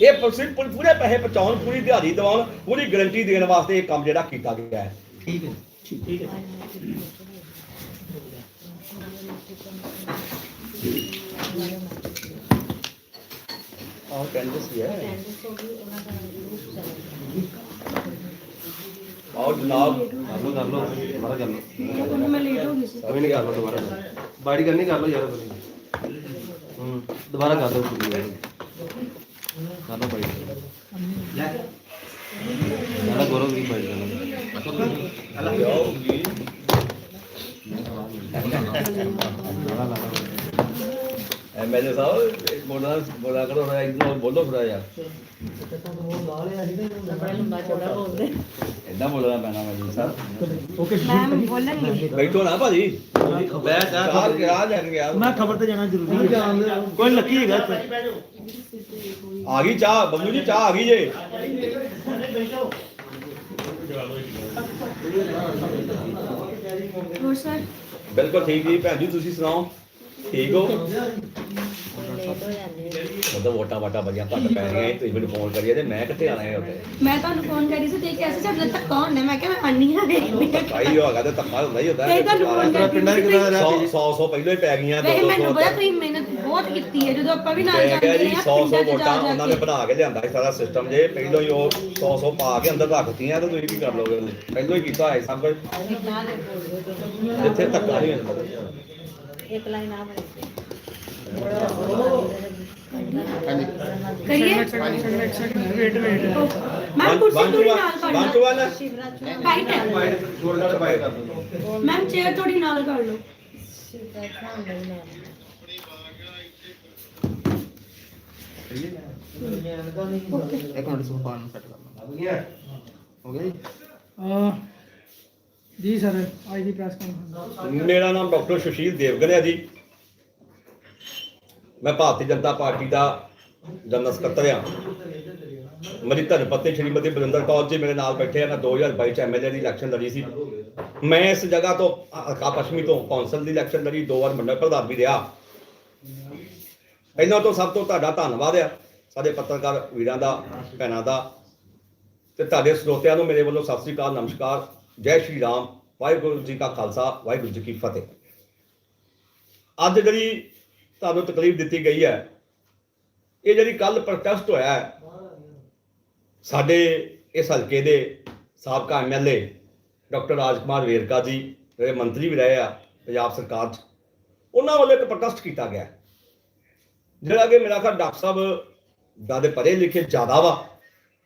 ਇਹ ਪੁਲਿਸ ਪੂਰੇ ਪੈਸੇ ਪਹੁੰਚਾਉਣ ਪੂਰੀ ਦਿਹਾੜੀ ਦਿਵਾਉਣ, ਪੂਰੀ ਗਾਰੰਟੀ ਦੇਣ ਵਾਸਤੇ ਇਹ ਕੰਮ ਜਿਹੜਾ ਕੀਤਾ ਗਿਆ ਹੈ। ਠੀਕ ਹੈ ਠੀਕ ਹੈ ਆਹ ਕੈਂਡਸ ਹੀ ਹੈ ਆਓ ਜਨਾਬ ਕਰ ਲਓ ਕਰ ਲਓ, ਦੁਬਾਰਾ ਕਰ ਲਓ। ਮੈਂ ਲੇਟ ਹੋ ਗਈ ਸੀ ਕੋਈ ਨਹੀਂ ਕਰ ਲਓ। ਦੁਬਾਰਾ ਬਾੜੀ ਕਰਨੀ, ਕਰ ਲਓ ਯਾਰ ਹੂੰ, ਦੁਬਾਰਾ ਕਰ ਲਓ ਕੁੜੀ ਕਰ ਲਓ ਬਾੜੀ ਲੈ ਨਾ ਗੌਰਵ ਵੀ ਬਾੜੀ ਕਰ ਲਓ ਜਾਓਗੀ ਐਮਐਲਏ ਸਾਹਿਬ ਬੋਲਣਾ ਬੋਲਾ ਕਰੋ ਨਾ ਇਦੋਂ ਬੋਲੋ ਥੋੜਾ ਯਾਰ ਇਦਾਂ ਬੋਲਣਾ ਪੈਣਾ ਮੈਂ ਸਾਹਿਬ। ਮੈਂ ਬੋਲਾਂਗੀ ਬੈਠੋ ਨਾ ਭਾਜੀ। ਜਾ ਚਾਹ ਕਿਹਾ ਜਾ ਗਿਆ ਮੈਂ ਖਬਰ ਤੇ ਜਾਣਾ ਜ਼ਰੂਰੀ ਹੈ। ਕੋਈ ਲੱਕੀ ਹੈਗਾ ਇੱਥੇ? ਆ ਗਈ ਚਾਹ ਬੰਗੂ ਜੀ ਚਾਹ ਆ ਗਈ ਜੇ। ਹੋਰ ਸਰ? ਬਿਲਕੁਲ ਠੀਕ ਜੀ ਭੈਣ ਜੀ ਤੁਸੀਂ ਸੁਣਾਓ? ਠੀਕ ਹੋ? ਮਤਲਬ ਵੋਟਾਂ ਵਾਟਾਂ ਬੜੀਆਂ ਘੱਟ ਪੈ ਰਹੀਆਂ ਸੀ, ਤੁਸੀਂ ਮੈਨੂੰ ਫੋਨ ਕਰੀਏ ਤੇ ਮੈਂ ਕਿੱਥੇ ਆਣਾ ਹੈ ਉੱਥੇ? ਮੈਂ ਤੁਹਾਨੂੰ ਫੋਨ ਕਰੀ ਸੀ ਤੇ ਕੈਸੇ ਸਾਡੇ ਨਾਲ ਧੱਕਾ ਹੁੰਦਾ ਮੈਂ ਕਿਹਾ ਮੈਂ ਆਨੀ ਆ ਵੇਖਦੀ ਆ ਭਾਈ ਹੈਗਾ ਤੇ ਧੱਕਾ ਹੁੰਦਾ ਹੀ ਹੁੰਦਾ। ਤੇ ਤੁਹਾਨੂੰ ਫੋਨ ਤੇਰਾ ਪਿੰਡਾਂ 'ਚ ਕਿੱਦਾਂ ਦਾ 100 100 100 ਪਹਿਲਾਂ ਹੀ ਪੈ ਗਈਆਂ ਵੇਖ 200 ਮੈਨੂੰ ਪਤਾ ਤੁਸੀਂ ਮਿਹਨਤ ਬਹੁਤ ਕੀਤੀ ਹੈ ਜਦੋਂ ਆਪਾਂ ਵੀ ਨਾਲ ਜਾਂਦੇ ਗਿਆ ਜੀ ਰਹੇ 100 100 ਆ ਪਿੰਡਾਂ 'ਚ ਵੋਟਾਂ ਜਾ ਉਹਨਾਂ ਨੇ ਜਾ ਕੇ। ਬਣਾ ਕੇ ਲਿਆਂਦਾ ਸੀ ਸਾਰਾ ਸਿਸਟਮ ਜੇ ਪਹਿਲਾਂ ਹੀ ਉਹ 100 100 ਪਾ ਕੇ ਅੰਦਰ ਰੱਖਤੀਆਂ ਤੇ ਤੁਸੀਂ ਕੀ ਕਰ ਲੋਗੇ ਪਹਿਲਾਂ ਹੀ ਕੀਤਾ ਹੈ ਸਭ ਕੁਝ। ਇੱਥੇ ਧੱਕਾ ਨਹੀਂ ਹੁੰਦਾ ਇੱਕ ਲਾਈਨ ਆ ਬਣੀ ਕਰੀਏ ਮੈਂ ਕੁਰਸੀ ਥੋੜੀ ਨਾਲ ਕਰ ਲਓ। ਬਾਈਟ ਹੈ। ਕਰ ਬਾਈ ਕਰ ਲਓ ਮੈਮ ਚੇਅਰ ਥੋੜੀ ਨਾਲ ਕਰ ਲਓ। ਇੱਕ ਮਿੰਟ ਨੂੰ ਸੈੱਟ ਕਰਨਾ ਹੋ ਗਿਆ? ਜੀ? ਜੀ ਸਰ ਅੱਜ ਦੀ ਪ੍ਰੈਸ ਕਾਨਫਰੰਸ ਮੇਰਾ ਨਾਮ ਡਾਕਟਰ ਸੁਸ਼ੀਲ ਦੇਵਗਨ ਹੈ ਜੀ। ਮੈਂ ਭਾਰਤੀ ਜਨਤਾ ਪਾਰਟੀ ਦਾ ਜਨਰਲ ਸਕੱਤਰ ਹਾਂ। ਮੇਰੀ ਧਰਮ ਸ਼੍ਰੀਮਤੀ ਬਰਿੰਦਰ ਕੌਰ ਜੀ ਮੇਰੇ ਨਾਲ ਬੈਠੇ ਆ। ਮੈਂ 2022 ਚ ਐਮਐਲਏ ਦੀ ਇਲੈਕਸ਼ਨ ਲੜੀ ਸੀ। ਮੈਂ ਇਸ ਜਗ੍ਹਾ ਤੋਂ ਅਕਾ ਪੱਛਮੀ ਤੋਂ ਕੌਂਸਲ ਦੀ ਇਲੈਕਸ਼ਨ ਲੜੀ। ਦੋ ਵਾਰ ਮੰਡਲ ਪ੍ਰਧਾਨ ਵੀ ਰਿਹਾ। ਇਹਨਾਂ ਤੋਂ ਸਭ ਤੋਂ ਤੁਹਾਡਾ ਧੰਨਵਾਦ ਆ। ਸਾਡੇ ਪੱਤਰਕਾਰ ਵੀਰਾਂ ਦਾ, ਭੈਣਾਂ ਦਾ ਤੇ ਤੁਹਾਡੇ ਸਰੋਤਿਆਂ ਨੂੰ ਮੇਰੇ ਵੱਲੋਂ ਸਤਿ ਸ੍ਰੀ ਅਕਾਲ, ਨਮਸਕਾਰ। ਜੈ ਸ਼੍ਰੀ ਰਾਮ। ਵਾਹਿਗੁਰੂ ਜੀ ਕਾ ਖਾਲਸਾ, ਵਾਹਿਗੁਰੂ ਜੀ ਕੀ ਫਤਿਹ। ਅੱਜ ਜਿਹੜੀ ਤੁਹਾਨੂੰ ਤਕਲੀਫ ਦਿੱਤੀ ਗਈ ਹੈ। ਇਹ ਜਿਹੜੀ ਕੱਲ ਪ੍ਰੋਟੈਸਟ ਹੋਇਆ ਸਾਡੇ ਇਸ ਹਲਕੇ ਦੇ ਸਾਬਕਾ ਐਮਐਲਏ ਡਾਕਟਰ ਰਾਜਕੁਮਾਰ ਵੇਰਕਾ ਜੀ, ਜਿਹੜੇ ਮੰਤਰੀ ਵੀ ਰਹੇ ਆ ਪੰਜਾਬ ਸਰਕਾਰ 'ਚ, ਉਹਨਾਂ ਵੱਲੋਂ ਇੱਕ ਪ੍ਰੋਟੈਸਟ ਕੀਤਾ ਗਿਆ ਜਿਹੜਾ ਕਿ ਮੇਰਾ ਖਿਆਲ ਡਾਕਟਰ ਸਾਹਿਬ ਦਾ ਦੇ ਪੜ੍ਹੇ ਲਿਖੇ ਜ਼ਿਆਦਾ ਵਾ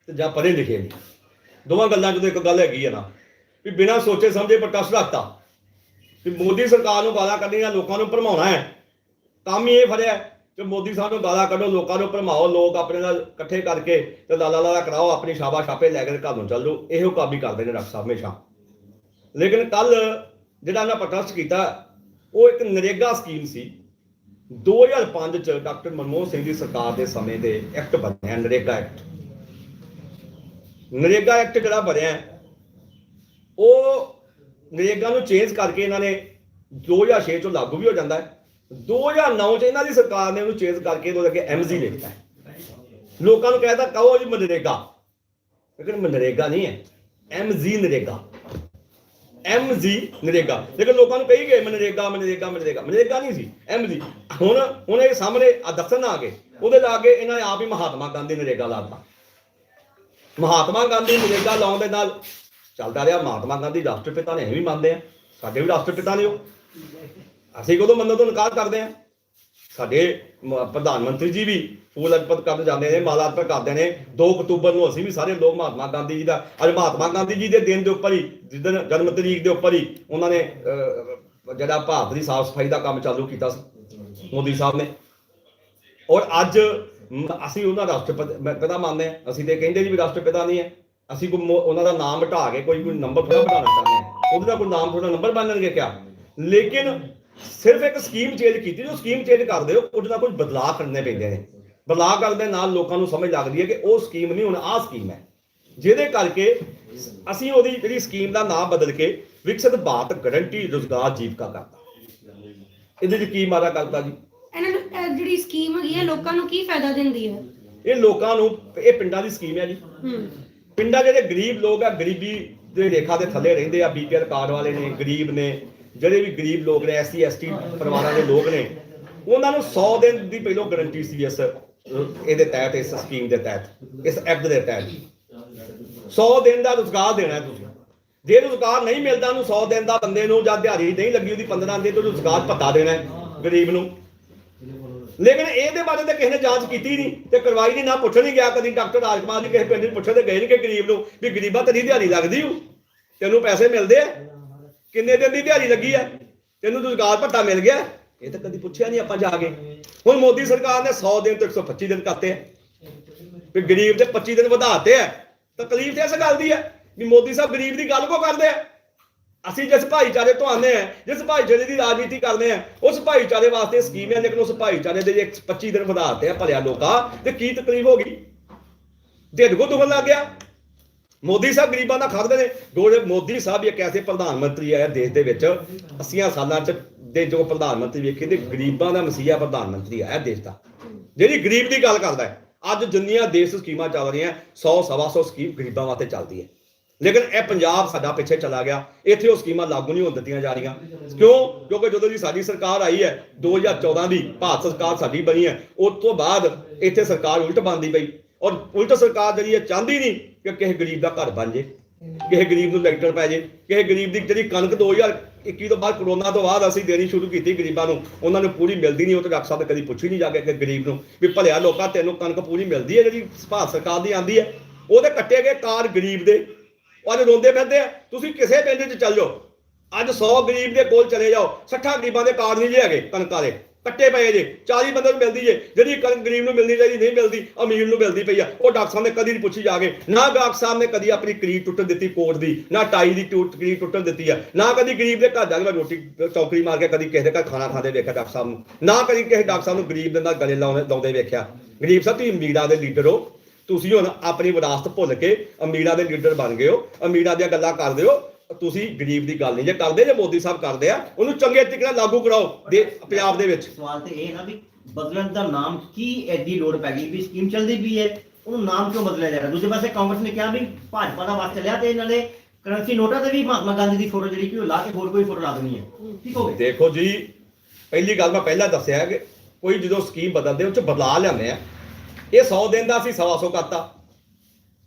ਤੇ ਜਾਂ ਪੜ੍ਹੇ ਲਿਖੇ ਨਹੀਂ। ਦੋਵਾਂ ਗੱਲਾਂ ਜਦੋਂ ਇੱਕ ਗੱਲ ਹੈਗੀ ਹੈ ਨਾ, ਵੀ ਬਿਨਾਂ ਸੋਚੇ ਸਮਝੇ ਪ੍ਰੋਟੈਸਟ ਰੱਖਤਾ। ਵੀ ਮੋਦੀ ਸਰਕਾਰ ਨੂੰ ਗਾਲਾਂ ਕੱਢਣੀਆਂ ਲੋਕਾਂ ਨੂੰ ਭਰਮਾਉਣਾ ਹੈ। ਕੰਮ ਹੀ ਇਹ ਫੜਿਆ ਕਿ ਮੋਦੀ ਸਾਹਿਬ ਨੂੰ ਗਾਲਾਂ ਕੱਢੋ ਲੋਕਾਂ ਨੂੰ ਭਰਮਾਓ, ਲੋਕ ਆਪਣੇ ਨਾਲ ਇਕੱਠੇ ਕਰਕੇ ਤੇ ਲਾਲਾ ਲਾਲਾ ਕਰਾਓ, ਆਪਣੀ ਸ਼ਾਬਾ ਛਾਪੇ ਲੈ ਕੇ ਘਰ ਨੂੰ ਚੱਲ ਜਾਓ। ਇਹੋ ਕੰਮ ਹੀ ਕਰਦੇ ਨੇ ਡਾਕਟਰ ਸਾਹਿਬ ਹਮੇਸ਼ਾ। ਲੇਕਿਨ ਕੱਲ ਜਿਹੜਾ ਇਹਨਾਂ ਪ੍ਰੋਟੈਸਟ ਕੀਤਾ, ਉਹ ਇੱਕ ਨਰੇਗਾ ਸਕੀਮ ਸੀ। 2005 ਚ ਡਾਕਟਰ ਮਨਮੋਹਨ ਸਿੰਘ ਦੀ ਸਰਕਾਰ ਦੇ ਸਮੇਂ ਦੇ ਐਕਟ ਬਣਿਆ ਨਰੇਗਾ ਐਕਟ ਨਰੇਗਾ ਐਕਟ ਜਿਹੜਾ ਬਣਿਆ ਉਹ ਨਰੇਗਾ ਨੂੰ ਚੇਂਜ ਕਰਕੇ ਇਹਨਾਂ ਨੇ 2006 ਚੋਂ ਲਾਗੂ ਵੀ ਹੋ ਜਾਂਦਾ ਹੈ। 2009 ਚ ਇਹਨਾਂ ਦੀ ਸਰਕਾਰ ਨੇ ਉਹਨੂੰ ਚੇਂਜ ਕਰਕੇ ਉਹਦੇ ਅੱਗੇ ਐਮਜੀ ਲਿਖਤਾ ਲੋਕਾਂ ਨੂੰ ਕਹਿੰਦਾ ਕਹੋ ਜੀ ਮਨਰੇਗਾ। ਲੇਕਿਨ ਮਨਰੇਗਾ ਨਹੀਂ ਹੈ। ਐਮਜੀ ਨਰੇਗਾ। ਐਮਜੀ ਨਰੇਗਾ। ਲੇਕਿਨ ਲੋਕਾਂ ਨੂੰ ਕਹੀ ਗਏ, ਮਨਰੇਗਾ ਮਨਰੇਗਾ ਮਨਰੇਗਾ। ਮਨਰੇਗਾ ਨਹੀਂ ਸੀ ਐਮਜੀ ਹੁਣ ਹੁਣ ਇਹ ਸਾਹਮਣੇ ਆ ਦੱਸਣ ਆ ਗਏ। ਉਹਦੇ ਲਾ ਕੇ ਇਹਨਾਂ ਨੇ ਆਪ ਹੀ ਮਹਾਤਮਾ ਗਾਂਧੀ ਨਰੇਗਾ ਲਾਤਾ। ਮਹਾਤਮਾ ਗਾਂਧੀ ਨਰੇਗਾ ਲਾਉਣ ਦੇ ਨਾਲ ਚੱਲਦਾ ਰਿਹਾ। ਮਹਾਤਮਾ ਗਾਂਧੀ ਰਾਸ਼ਟਰਪਿਤਾ ਨੇ ਇਹ ਵੀ ਮੰਨਦੇ ਆ। ਸਾਡੇ ਵੀ ਰਾਸ਼ਟਰਪਿਤਾ ਨੇ ਉਹ। ਅਸੀਂ ਕਦੋਂ ਮੰਨਣ ਤੋਂ ਇਨਕਾਰ ਕਰਦੇ ਆ ਸਾਡੇ ਪ੍ਰਧਾਨ ਮੰਤਰੀ ਜੀ ਵੀ ਫੂਲ ਅਰਪਿਤ ਕਰਨ ਜਾਂਦੇ ਨੇ, ਮਾਲਾ ਅਰਪਿਤ ਕਰਦੇ ਨੇ। 2 ਅਕਤੂਬਰ ਨੂੰ ਅਸੀਂ ਵੀ ਸਾਰੇ ਲੋਕ ਮਹਾਤਮਾ ਗਾਂਧੀ ਜੀ ਦਾ, ਅੱਜ ਮਹਾਤਮਾ ਗਾਂਧੀ ਜੀ ਦੇ ਦਿਨ ਦੇ ਉੱਪਰ ਹੀ ਜਿੱਦਣ ਜਨਮ ਤਰੀਕ ਦੇ ਉੱਪਰ ਹੀ ਉਹਨਾਂ ਨੇ ਜਿਹੜਾ ਭਾਰਤ ਦੀ ਸਾਫ਼ ਸਫ਼ਾਈ ਦਾ ਕੰਮ ਚਾਲੂ ਕੀਤਾ ਸੀ, ਮੋਦੀ ਸਾਹਿਬ ਨੇ। ਔਰ ਅੱਜ ਅਸੀਂ ਉਹਨਾਂ ਰਾਸ਼ਟਰਪਤੀ, ਮੈਂ ਮੰਨਦੇ ਆ ਅਸੀਂ ਤੇ ਕਹਿੰਦੇ ਜੀ ਵੀ ਰਾਸ਼ਟਰਪਿਤਾ ਨਹੀਂ ਹੈ। ਅਸੀਂ ਕੋਈ ਉਹਨਾਂ ਦਾ ਨਾਮ ਹਟਾ ਕੇ ਕੋਈ ਕੋਈ ਨੰਬਰ ਥੋੜਾ ਬਣਾਉਣਾ ਚਾਹੁੰਦੇ ਹਾਂ। ਉਹਦੇ ਦਾ ਕੋਈ ਨਾਮ ਥੋੜਾ ਨੰਬਰ ਬਣਨਗੇ ਕਿਆ? ਲੇਕਿਨ ਸਿਰਫ ਇੱਕ ਸਕੀਮ ਚੇਂਜ ਕੀਤੀ ਜੋ ਸਕੀਮ ਚੇਂਜ ਕਰਦੇ ਹੋ ਉਹਦੇ ਨਾਲ ਕੁਝ ਬਦਲਾਅ ਕਰਨੇ ਪੈਂਦੇ ਨੇ। ਬਦਲਾਅ ਕਰਨ ਦੇ ਨਾਲ ਲੋਕਾਂ ਨੂੰ ਸਮਝ ਲੱਗਦੀ ਹੈ ਕਿ ਉਹ ਸਕੀਮ ਨਹੀਂ ਹੁਣ ਆਹ ਸਕੀਮ ਹੈ। ਜਿਹਦੇ ਕਰਕੇ ਅਸੀਂ ਉਹਦੀ ਜਿਹੜੀ ਸਕੀਮ ਦਾ ਨਾਮ ਬਦਲ ਕੇ ਵਿਕਸਿਤ ਭਾਰਤ ਗਰੰਟੀ ਰੋਜ਼ਗਾਰ ਜੀਵਕਾ ਕਰਤਾ। ਇਹਦੇ ਚ ਕੀ ਮਾਰਾ ਕਰਤਾ ਜੀ ਇਹਨਾਂ ਨੂੰ ਇਹ ਜਿਹੜੀ ਸਕੀਮ ਹੈਗੀ ਹੈ ਲੋਕਾਂ ਨੂੰ ਕੀ ਫਾਇਦਾ ਦਿੰਦੀ ਹੈ? ਇਹ ਲੋਕਾਂ ਨੂੰ ਇਹ ਪਿੰਡਾਂ ਦੀ ਸਕੀਮ ਹੈ ਜੀ। ਹੂੰ। ਪਿੰਡਾਂ ਜਿਹੜੇ ਗਰੀਬ ਲੋਕ ਆ ਗਰੀਬੀ ਦੇ ਰੇਖਾ ਦੇ ਥੱਲੇ ਰਹਿੰਦੇ ਆ ਬੀਪੀਐਲ ਕਾਰਡ ਵਾਲੇ ਨੇ ਗਰੀਬ ਨੇ ਜਿਹੜੇ ਵੀ ਗਰੀਬ ਲੋਕ ਨੇ ਐਸਸੀ ਐਸਟੀ ਪਰਿਵਾਰਾਂ ਦੇ ਲੋਕ ਨੇ ਉਹਨਾਂ ਨੂੰ 100 ਦਿਨ ਦੀ ਪਹਿਲੋਂ ਗਾਰੰਟੀ ਸੀ ਇਸ ਇਹਦੇ ਤਹਿਤ ਇਸ ਸਕੀਮ ਦੇ ਤਹਿਤ ਇਸ ਐਕਟ ਦੇ ਤਹਿਤ। 100 ਦਿਨ ਦਾ ਰੁਜ਼ਗਾਰ ਦੇਣਾ ਤੁਸੀਂ। ਜੇ ਰੁਜ਼ਗਾਰ ਨਹੀਂ ਮਿਲਦਾ ਉਹਨੂੰ 100 ਦਿਨ ਦਾ ਬੰਦੇ ਨੂੰ ਜਾਂ ਦਿਹਾੜੀ ਨਹੀਂ ਲੱਗੀ ਉਹਦੀ 15 ਦਿਨ ਤੋਂ ਰੁਜ਼ਗਾਰ ਭੱਤਾ ਦੇਣਾ ਗਰੀਬ ਨੂੰ। ਲੇਕਿਨ ਇਹਦੇ ਬਾਰੇ ਤਾਂ ਕਿਸੇ ਨੇ ਜਾਂਚ ਕੀਤੀ ਨਹੀਂ ਤੇ ਕਰਵਾਈ ਨਹੀਂ ਨਾ ਪੁੱਛਣ ਨਹੀਂ ਗਿਆ ਕਦੀ ਡਾਕਟਰ ਰਾਜਕੁਮਾਰ ਜੀ ਕਿਸੇ ਪਿੰਡ ਨੂੰ ਪੁੱਛਣ ਤੇ ਗਏ ਨਹੀਂ ਕਿ ਗਰੀਬ ਨੂੰ ਵੀ ਗਰੀਬਾਂ ਤੇਰੀ ਦਿਹਾੜੀ ਲੱਗਦੀ ਹੂ ਤੈਨੂੰ ਪੈਸੇ ਮਿਲਦੇ ਆ? ਕਿੰਨੇ ਦਿਨ ਦੀ ਦਿਹਾੜੀ ਲੱਗੀ ਆ ਤੈਨੂੰ ਰੁਜ਼ਗਾਰ ਭੱਤਾ ਮਿਲ ਗਿਆ। ਇਹ ਤਾਂ ਕਦੀ ਪੁੱਛਿਆ ਨਹੀਂ ਆਪਾਂ ਜਾ ਕੇ। ਹੁਣ ਮੋਦੀ ਸਰਕਾਰ ਨੇ 100 ਦਿਨ ਤੋਂ 125 ਦਿਨ ਕਰਤੇ ਆ ਵੀ ਗਰੀਬ ਦੇ 25 ਦਿਨ ਵਧਾਤੇ ਆ ਤਕਲੀਫ ਤੇ ਇਸ ਗੱਲ ਦੀ ਹੈ ਵੀ ਮੋਦੀ ਸਾਹਿਬ ਗਰੀਬ ਦੀ ਗੱਲ ਕੋ ਕਰਦੇ ਆ ਅਸੀਂ ਜਿਸ ਭਾਈਚਾਰੇ ਤੋਂ ਆਨੇ ਆ ਜਿਸ ਭਾਈਚਾਰੇ ਦੀ ਰਾਜਨੀਤੀ ਕਰਦੇ ਆ ਉਸ ਭਾਈਚਾਰੇ ਵਾਸਤੇ ਸਕੀਮ ਹੈ ਲੇਕਿਨ ਉਸ ਭਾਈਚਾਰੇ ਦੇ ਜੇ 25 ਦਿਨ ਵਧਾਤੇ ਆ ਭਲਿਆ ਲੋਕਾਂ। ਤੇ ਕੀ ਤਕਲੀਫ ਹੋ ਗਈ? ਢਿੱਡ ਕੋ ਦੁਖਣ ਲੱਗ ਗਿਆ। ਮੋਦੀ ਸਾਹਿਬ ਗਰੀਬਾਂ ਦਾ ਖਾਦੇ ਨੇ ਗੋਲੇ ਮੋਦੀ ਸਾਹਿਬ ਇੱਕ ਐਸੇ ਪ੍ਰਧਾਨ ਮੰਤਰੀ ਆਇਆ ਦੇਸ਼ ਦੇ ਵਿੱਚ 80 ਸਾਲਾਂ ਚ ਦੇ ਜੋ ਪ੍ਰਧਾਨ ਮੰਤਰੀ ਵੇਖੇ ਤੇ ਗਰੀਬਾਂ ਦਾ ਮਸੀਹਾ ਪ੍ਰਧਾਨ ਮੰਤਰੀ ਆਇਆ ਦੇਸ਼ ਦਾ। ਜਿਹੜੀ ਗਰੀਬ ਦੀ ਗੱਲ ਕਰਦਾ ਹੈ, ਅੱਜ ਜਿੰਨੀਆਂ ਦੇਸ਼ ਸਕੀਮਾਂ ਚੱਲ ਰਹੀਆਂ 100 ਸਵਾ 100 ਸਕੀਮ ਗਰੀਬਾਂ ਵਾਸਤੇ ਚੱਲਦੀ ਹੈ। ਲੇਕਿਨ ਇਹ ਪੰਜਾਬ ਸਾਡਾ ਪਿੱਛੇ ਚਲਾ ਗਿਆ, ਇੱਥੇ ਉਹ ਸਕੀਮਾਂ ਲਾਗੂ ਨਹੀਂ ਹੋਣ ਦਿੱਤੀਆਂ ਜਾ ਰਹੀਆਂ। ਕਿਉਂ? ਕਿਉਂਕਿ ਜਦੋਂ ਦੀ ਸਾਡੀ ਸਰਕਾਰ ਆਈ ਹੈ 2014 ਦੀ ਭਾਰਤ ਸਰਕਾਰ ਸਾਡੀ ਬਣੀ ਹੈ, ਉਸ ਤੋਂ ਬਾਅਦ ਇੱਥੇ ਸਰਕਾਰ ਉਲਟ ਬਣਦੀ ਪਈ। ਔਰ ਉਲਟ ਸਰਕਾਰ ਜਿਹੜੀ ਹੈ ਚਾਹੁੰਦੀ ਨਹੀਂ ਕਿ ਕਿਸੇ ਗਰੀਬ ਦਾ ਘਰ ਬਣ ਜੇ, ਕਿਸੇ ਗਰੀਬ ਨੂੰ ਲੈਕਟਰ ਪੈ ਜੇ, ਕਿਸੇ ਗਰੀਬ ਦੀ ਜਿਹੜੀ ਕਣਕ 2021 ਤੋਂ ਬਾਅਦ ਕਰੋਨਾ ਤੋਂ ਬਾਅਦ ਅਸੀਂ ਦੇਣੀ ਸ਼ੁਰੂ ਕੀਤੀ ਗਰੀਬਾਂ ਨੂੰ, ਉਹਨਾਂ ਨੂੰ ਪੂਰੀ ਮਿਲਦੀ ਨਹੀਂ, ਉਹ ਤਾਂ ਡਾਕਟਰ ਸਾਹਿਬ ਨੇ ਕਦੀ ਪੁੱਛੀ ਨਹੀਂ ਜਾ ਕੇ ਕਿ ਗਰੀਬ ਨੂੰ ਵੀ ਭਲਿਆ ਲੋਕਾਂ, ਤੈਨੂੰ ਕਣਕ ਪੂਰੀ ਮਿਲਦੀ ਹੈ ਜਿਹੜੀ ਭਾਰਤ ਸਰਕਾਰ ਦੀ ਆਂਦੀ ਹੈ, ਉਹਦੇ ਕੱਟੇ ਗਏ ਕਾਰ ਗਰੀਬ ਦੇ, ਉਹ ਅੱਜ ਰੋਂਦੇ ਫਿਰਦੇ ਆ, ਤੁਸੀਂ ਕਿਸੇ ਪਿੰਡ 'ਚ ਚੱਲ ਜਾਓ, ਅੱਜ 100 ਗਰੀਬ ਦੇ ਕੋਲ ਚਲੇ ਜਾਓ 60 ਗਰੀਬਾਂ ਦੇ ਕਾਰਡ ਨਹੀਂ ਜੇ ਹੈਗੇ ਕਣਕਾਂ ਦੇ। ਕੱਟੇ ਪਏ ਜੇ 40 ਬੰਦੇ ਨੂੰ ਮਿਲਦੀ ਜੇ, ਜਿਹੜੀ ਕਣਕ ਗਰੀਬ ਨੂੰ ਮਿਲਣੀ ਚਾਹੀਦੀ, ਨਹੀਂ ਮਿਲਦੀ, ਅਮੀਰ ਨੂੰ ਮਿਲਦੀ ਪਈ ਆ, ਉਹ ਡਾਕਟਰ ਸਾਹਿਬ ਨੇ ਕਦੀ ਨਹੀਂ ਪੁੱਛੀ ਜਾ ਕੇ, ਨਾ ਡਾਕਟਰ ਸਾਹਿਬ ਨੇ ਕਦੀ ਆਪਣੀ ਕਰੀਬ ਟੁੱਟਣ ਦਿੱਤੀ ਕੋਟ ਦੀ, ਨਾ ਟਾਈ ਦੀ ਟੁੱਟ ਕਰੀਬ ਟੁੱਟਣ ਦਿੱਤੀ ਆ, ਨਾ ਕਦੀ ਗਰੀਬ ਦੇ ਘਰ ਜਾ ਕੇ ਮੈਂ ਰੋਟੀ, ਚੌਕਰੀ ਮਾਰ ਕੇ ਕਦੀ ਕਿਸੇ ਦੇ ਘਰ ਖਾਣਾ ਖਾਂਦੇ ਵੇਖਿਆ ਡਾਕਟਰ ਸਾਹਿਬ ਨੂੰ, ਨਾ ਕਦੀ ਕਿਸੇ ਡਾਕਟਰ ਸਾਹਿਬ ਨੂੰ ਗਰੀਬ ਦੇ ਨਾਲ ਗਲੇ ਲਾਉਂਦੇ ਲਾਉਂਦੇ ਵੇਖਿਆ। ਗਰੀਬ ਸਾਹਿਬ, ਤੁਸੀਂ ਅਮੀਰਾਂ ਦੇ ਲੀਡਰ ਹੋ, ਤੁਸੀਂ ਹੁਣ ਆਪਣੀ ਵਿਰਾਸਤ ਭੁੱਲ ਕੇ ਅਮੀਰਾਂ ਦੇ ਲੀਡਰ ਬਣ ਗਏ ਹੋ, ਅਮੀਰਾਂ ਦੀਆਂ ਗੱਲਾਂ ਕਰਦੇ ਹੋ ਤੁਸੀਂ ਗਰੀਬ ਦੀ ਗੱਲ ਨਹੀਂ ਜੇ ਕਰਦੇ ਜੇ ਮੋਦੀ ਸਾਹਿਬ ਕਰਦੇ ਆ ਉਹਨੂੰ ਚੰਗੇ ਤਰੀਕੇ ਨਾਲ ਲਾਗੂ ਕਰਾਓ ਦੇ ਪੰਜਾਬ ਦੇ ਵਿੱਚ। ਸਵਾਲ ਤੇ ਇਹ ਨਾ ਵੀ ਬਦਲਣ ਦਾ ਨਾਮ ਕੀ ਐਡੀ ਲੋੜ ਪੈ ਗਈ ਵੀ ਸਕੀਮ ਚੱਲਦੀ ਵੀ ਹੈ ਉਹਨੂੰ ਨਾਮ ਕਿਉਂ ਬਦਲਿਆ ਜਾ ਰਿਹਾ? ਦੂਜੇ ਪਾਸੇ ਕਾਂਗਰਸ ਨੇ ਕਿਹਾ ਵੀ ਭਾਜਪਾ ਦਾ ਵਾਸ ਚੱਲਿਆ ਤੇ ਇਹਨਾਂ ਨੇ ਕਰੰਸੀ ਨੋਟਾਂ ਤੇ ਵੀ ਮਹਾਤਮਾ ਗਾਂਧੀ ਦੀ ਫੋਟੋ ਜਿਹੜੀ ਕਿ ਉਹ ਲਾ ਕੇ ਹੋਰ ਕੋਈ ਫੋਟੋ ਲਾ ਦੇਣੀ ਹੈ। ਠੀਕ ਹੋ ਗਿਆ? ਦੇਖੋ ਜੀ ਪਹਿਲੀ ਗੱਲ ਮੈਂ ਪਹਿਲਾਂ ਦੱਸਿਆ ਕਿ ਕੋਈ ਜਦੋਂ ਸਕੀਮ ਬਦਲਦੇ ਉਹ ਚ ਬਦਲਾ ਲਿਆਉਂਦੇ ਆ। ਇਹ 100 ਦਿਨ ਦਾ ਅਸੀਂ 100 ਕਰਤਾ